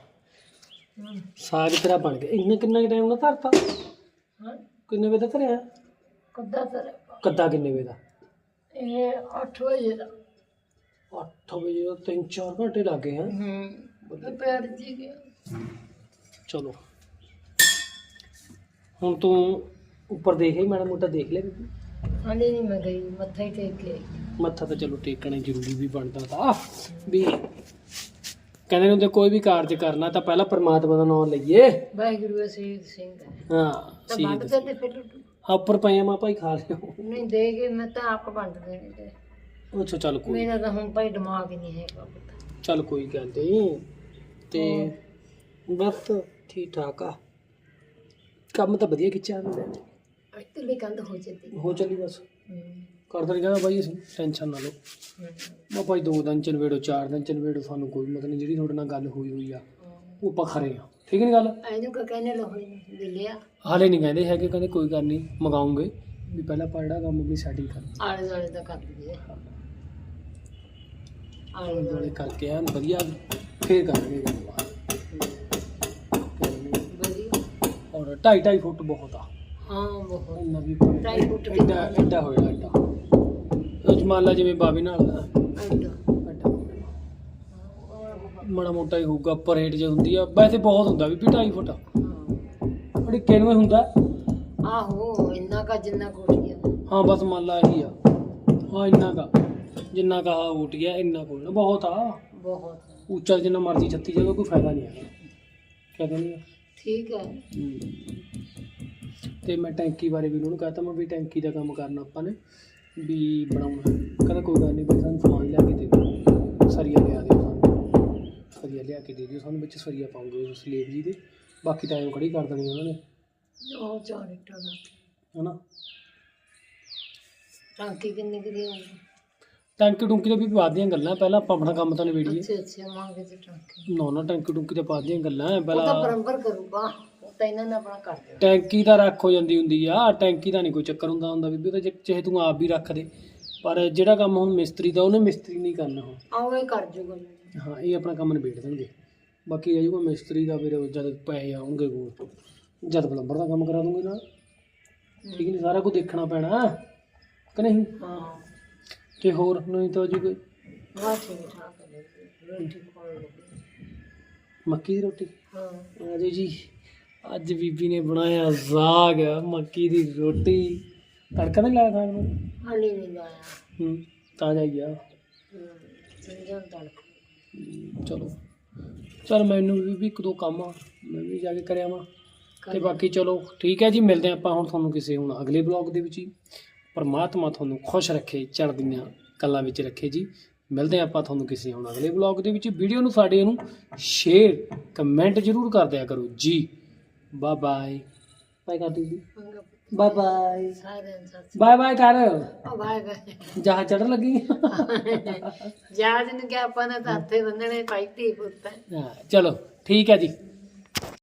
ਸਾਗ ਤੇਰਾ ਬਣ ਗਿਆ। ਇੰਨਾ ਕਿੰਨਾ ਟਾਈਮ ਨਾਲ ਧਰਤਾ? ਹਾਂ? ਕਿੰਨੇ ਵਜੇ ਦਾ ਧਰਿਆ? ਕੱਦਾ ਤਰ ਕੱਦਾ ਕਿੰਨੇ ਵਜੇ ਦਾ? ਇਹ 8 ਵਜੇ ਦਾ। 8 ਵਜੇ ਦਾ 3-4 ਘੰਟੇ ਲੱਗੇ ਹੈ ਹੂੰ ਪੈਰ ਜੀ ਗਿਆ। ਚਲੋ। ਹੁਣ ਤੂੰ ਉੱਪਰ ਦੇਖ ਲਈ ਮਾੜਾ ਮੋਟਾ ਦੇਖ ਲੈ। ਬੀਬੀ ਹਾਲੇ ਨਹੀਂ ਮੈਂ ਗਈ ਮੱਥਾ ਹੀ ਟੇਕ ਕੇ। ਮੱਥਾ ਤਾਂ ਚਲੋ ਟੇਕਣਾ ਜ਼ਰੂਰੀ ਵੀ ਬਣਦਾ ਤਾਂ। ਵੀ ਕਹਿੰਦੇ ਨੇ ਕੋਈ ਵੀ ਕਾਰਜ ਕਰਨਾ ਤਾਂ ਪਹਿਲਾਂ ਪਰਮਾਤਮਾ ਦਾ ਨਾਮ ਲਈਏ। ਵਾਹਿਗੁਰੂ ਅਸੀਤ ਸਿੰਘ। ਹੈ ਤਾਂ ਵੰਡ ਤੇ ਫਿਰ। ਉੱਪਰ ਪਏ ਆ ਮਾਂ ਭਾਈ ਖਾ ਲਿਓ ਨਹੀਂ ਦੇ ਕੇ ਮੈਂ ਤਾਂ ਆਪ ਵੰਡ ਦੇਣੇ ਤੇ। ਅੱਛਾ ਚੱਲ ਕੋਈ ਮੇਰਾ ਤਾਂ ਹੁਣ ਭਾਈ ਦਿਮਾਗ ਹੀ ਨਹੀਂ ਹੈਗਾ ਪੁੱਤ। ਚੱਲ ਕੋਈ ਗੱਲ ਨਹੀਂ ਤੇ ਬਸ ਠੀਕ ਠਾਕ ਆ। ਕੰਮ ਤਾਂ ਵਧੀਆ ਖਿੱਚਿਆ ਮੈਂ। ਇੱਧਰਲੀ ਕੰਧ ਹੋ ਜਾਂਦੀ ਹੋ ਚੱਲੀ ਬਸ। ਕਰਦਾ ਨਹੀਂ ਕਹਿੰਦਾ ਬਾਈ ਅਸੀਂ ਟੈਨਸ਼ਨ ਨਾ ਲਓ। ਮੈਂ ਭਾਈ ਦੋ ਦਿਨ ਚ ਨਵੇੜੋ ਚਾਰ ਦਿਨ ਚ ਨਵੇੜੋ ਸਾਨੂੰ ਕੋਈ ਮਤਲਬ ਨਹੀਂ ਜਿਹੜੀ ਤੁਹਾਡੇ ਨਾਲ ਗੱਲ ਹੋਈ ਹੋਈ ਆ ਉਹ ਆਪਾਂ ਖਰੇ ਆ। ਠੀਕ ਨਹੀਂ ਗੱਲ? ਐਨੂੰ ਕਾ ਕਹਿੰਦੇ ਲੋਹੜੀ ਨੂੰ ਦੇ ਲਿਆ ਹਾਲੇ ਨਹੀਂ ਕਹਿੰਦੇ ਹੈਗੇ ਕਹਿੰਦੇ ਕੋਈ ਗੱਲ ਨਹੀਂ ਮਗਾਉਂਗੇ। ਵੀ ਪਹਿਲਾਂ ਆਪਾਂ ਜਿਹੜਾ ਕੰਮ ਵੀ ਸੈਟਿੰਗ ਕਰ ਆਲੇ ਦੁਆਲੇ ਦਾ ਕਰ ਲਈਏ। ਆਲੇ ਦੁਆਲੇ ਕਰਕੇ ਐਨ ਵਧੀਆ ਫੇਰ ਕਰਾਂਗੇ ਗੱਲਬਾਤ ਵਧੀਆ। ਔਰ 2.5 2.5 ਫੁੱਟ ਬਹੁਤ ਆ। ਹਾਂ ਬਹੁਤ। ਇੰਨਾ ਵੀ ਢਾਈ ਫੁੱਟ ਐਡਾ ਐਡਾ ਹੋਏਗਾ ਐਡਾ ਉਹ ਜਮਾਲਾ ਜਿਵੇਂ ਬਾਬੇ ਨਾਲ ਐਡਾ ਮਾੜਾ ਮੋਟਾ ਹੀ ਹੋਊਗਾ ਉੱਪਰ ਹੇਠ ਜੇ ਹੁੰਦੀ ਆ। ਵੈਸੇ ਬਹੁਤ ਹੁੰਦਾ ਵੀ 2.5 ਫੁੱਟ ਬੜੀ ਕਿੰਨਵੇਂ ਹੁੰਦਾ? ਆਹੋ ਇੰਨਾ ਕਾ ਜਿੰਨਾ ਕੋਠੀ ਆ ਹਾਂ ਬਸ ਮੰਨ ਲਾ ਇਹੀ ਆ। ਹਾਂ ਇੰਨਾ ਕਾ ਜਿੰਨਾ ਕਾ ਆ ਉੱਟ ਗਿਆ ਇੰਨਾ ਕੋਈ ਨਾ ਬਹੁਤ ਆ। ਬਹੁਤ। ਉੱਚਾ ਜਿੰਨਾ ਮਰਜ਼ੀ ਛੱਤੀ ਜਾਵੇ ਕੋਈ ਫਾਇਦਾ ਨਹੀਂ ਹੈਗਾ। ਕਿਆ ਕਹਿੰਦੀ ਆ। ਠੀਕ ਹੈ। ਤੇ ਮੈਂ ਟੈਂਕੀ ਬਾਰੇ ਵੀ ਉਹਨੂੰ ਕਹਤਾ ਮੈਂ ਵੀ ਟੈਂਕੀ ਦਾ ਕੰਮ ਕਰਨਾ ਆਪਾਂ ਨੇ ਵੀ ਬਣਾਉਣਾ। ਕਹਿੰਦਾ ਕੋਈ ਗੱਲ ਨਹੀਂ ਬਈ ਸਾਨੂੰ ਸਮਾਨ ਲਿਆ ਕੇ ਦੇ ਦਿਓ। ਸਰੀਆ ਸਰੀਆ ਲਿਆ ਕੇ ਦੇ ਦਿਓ ਸਾਨੂੰ ਵਿੱਚ ਸਰੀਆ ਪਾਉਂਗੇ ਉਸ ਸਲੇਬ ਜੀ ਦੇ। ਬਾਕੀ ਤਾਂ ਐਂ ਖੜੀ ਕਰ ਦੇਣੀ ਉਹਨਾਂ ਨੇ। ਉਹ ਚਾਰ ਇੱਟਾਂ ਦਾ। ਹਨਾ? ਟਾਂਕੀ ਕਿੰਨੀ ਕਿਦੀ ਹੋਊਗੀ ਟੈਂਕੀ ਟੁੰਕੀ ਦੇ ਵੀ ਬਾਅਦ ਦੀਆਂ ਗੱਲਾਂ ਪਹਿਲਾਂ ਆਪਾਂ ਆਪਣਾ ਕੰਮ ਤਾਂ ਨਿਬੇੜੀਏ। ਅੱਛਾ ਅੱਛਾ ਮੰਗੇ ਤੇ ਟਾਂਕੀ। ਨਾ ਨਾ ਟੈਂਕੀ ਟੁੰਕੀ ਤੇ ਬਾਅਦ ਦੀਆਂ ਗੱਲਾਂ ਉਹ ਤਾਂ ਪਹਿਲਾਂ ਬਰੰਬਰ ਕਰੂਗਾ ਉਹ ਤਾਂ ਇਹਨਾਂ ਨੇ ਆਪਣਾ ਕਰ ਦੇਣਾ ਟੈਂਕੀ ਦਾ ਰੱਖ ਹੋ ਜਾਂਦੀ ਹੁੰਦੀ ਆ ਟੈਂਕੀ ਦਾ ਨਹੀਂ ਕੋਈ ਚੱਕਰ ਹੁੰਦਾ ਹੁੰਦਾ ਬੀਬੀ ਉਹ ਤਾਂ ਜੇ- ਚਾਹੇ ਤੂੰ ਆਪ ਵੀ ਰੱਖ ਦੇ। ਪਰ ਜਿਹੜਾ ਕੰਮ ਹੁਣ ਮਿਸਤਰੀ ਦਾ ਉਹਨੇ ਮਿਸਤਰੀ ਨਹੀਂ ਕਰਨਾ ਹੁਣ। ਇਹ ਕਰ ਜੂਗਾ। ਹਾਂ ਇਹ ਆਪਣਾ ਕੰਮ ਨਿਬੇੜ ਦੇਣਗੇ। ਬਾਕੀ ਰਹਿ ਜਾਊਗਾ ਮਿਸਤਰੀ ਦਾ ਫਿਰ ਜਦ ਪੈਸੇ ਆਉਣਗੇ ਕੋਲ ਜਦ ਪਲੰਬਰ ਦਾ ਕੰਮ ਕਰਾ ਦੂੰਗੇ ਨਾਲ। ਠੀਕ ਨਹੀਂ ਸਾਰਾ ਕੁਝ ਦੇਖਣਾ ਪੈਣਾ ਕਿ ਨਹੀਂ? ਹਾਂ। ਤੇ ਹੋਰ ਨਹੀਂ ਤਾਂ ਜੀ ਕੋਈ ਵਾਹ ਠੀਕ ਠਾਕ ਹੈ। ਜੀ। ਰੋਟੀ ਖਾਣ ਲੱਗੀ ਮੱਕੀ ਦੀ ਰੋਟੀ? ਹਾਂ। ਆਜੋ ਜੀ ਅੱਜ ਬੀਬੀ ਨੇ ਬਣਾਇਆ ਸਾਗ ਮੱਕੀ ਦੀ ਰੋਟੀ। ਤੜਕਾ ਨਹੀਂ ਲਾਇਆ ਸਾਗ ਨੂੰ? ਹਾਲੇ ਨਹੀਂ ਲਾਇਆ। ਹੂੰ ਤਾਜ਼ਾ ਹੀ ਆ। ਸਮਝਾਂ ਤੜਕ। ਚਲੋ। ਚਲ ਮੈਨੂੰ ਵੀ ਵੀ ਇੱਕ ਦੋ ਕੰਮ ਆ। ਮੈਂ ਵੀ ਜਾ ਕੇ ਕਰਿਆ ਵਾਂ। ਤੇ ਬਾਕੀ ਚਲੋ ਠੀਕ ਹੈ ਜੀ ਮਿਲਦੇ ਆਪਾਂ ਹੁਣ ਤੁਹਾਨੂੰ ਕਿਸੇ ਹੁਣ ਅਗਲੇ ਬਲੌਗ ਦੇ ਵਿੱਚ ਹੀ। ਪਰਮਾਤਮਾ ਤੁਹਾਨੂੰ ਖੁਸ਼ ਰੱਖੇ ਚੜ੍ਹਦੀਆਂ ਕਲਾਂ ਵਿੱਚ ਰੱਖੇ ਜੀ। ਮਿਲਦੇ ਆਪਾਂ ਤੁਹਾਨੂੰ ਕਿਸੇ ਹੁਣ ਅਗਲੇ ਬਲੌਗ ਦੇ ਵਿੱਚ। ਵੀਡੀਓ ਨੂੰ ਸਾਡੇ ਨੂੰ ਸ਼ੇਅਰ ਕਮੈਂਟ ਜ਼ਰੂਰ ਕਰ ਦਿਆ ਕਰੋ ਜੀ। ਬਾਏ ਬਾਏ ਬਾਏ ਕਰ ਦਿਓ ਜੀ। ਬਾਏ ਬਾਏ ਸਾਰਿਆਂ ਨੂੰ ਸਤਿ ਬਾਏ ਬਾਏ ਕਰ ਬਾਏ ਬਾਏ ਜਹਾਜ਼ ਚੜ੍ਹਨ ਲੱਗੀ ਯਾਦ ਨੂੰ ਕਿ ਆਪਾਂ ਨੇ ਤਾਂ ਹੱਥੇ ਬੰਨਣੇ ਪਾਈ ਧੀ ਪੁੱਤ ਹਾਂ ਚਲੋ ਠੀਕ ਹੈ ਜੀ।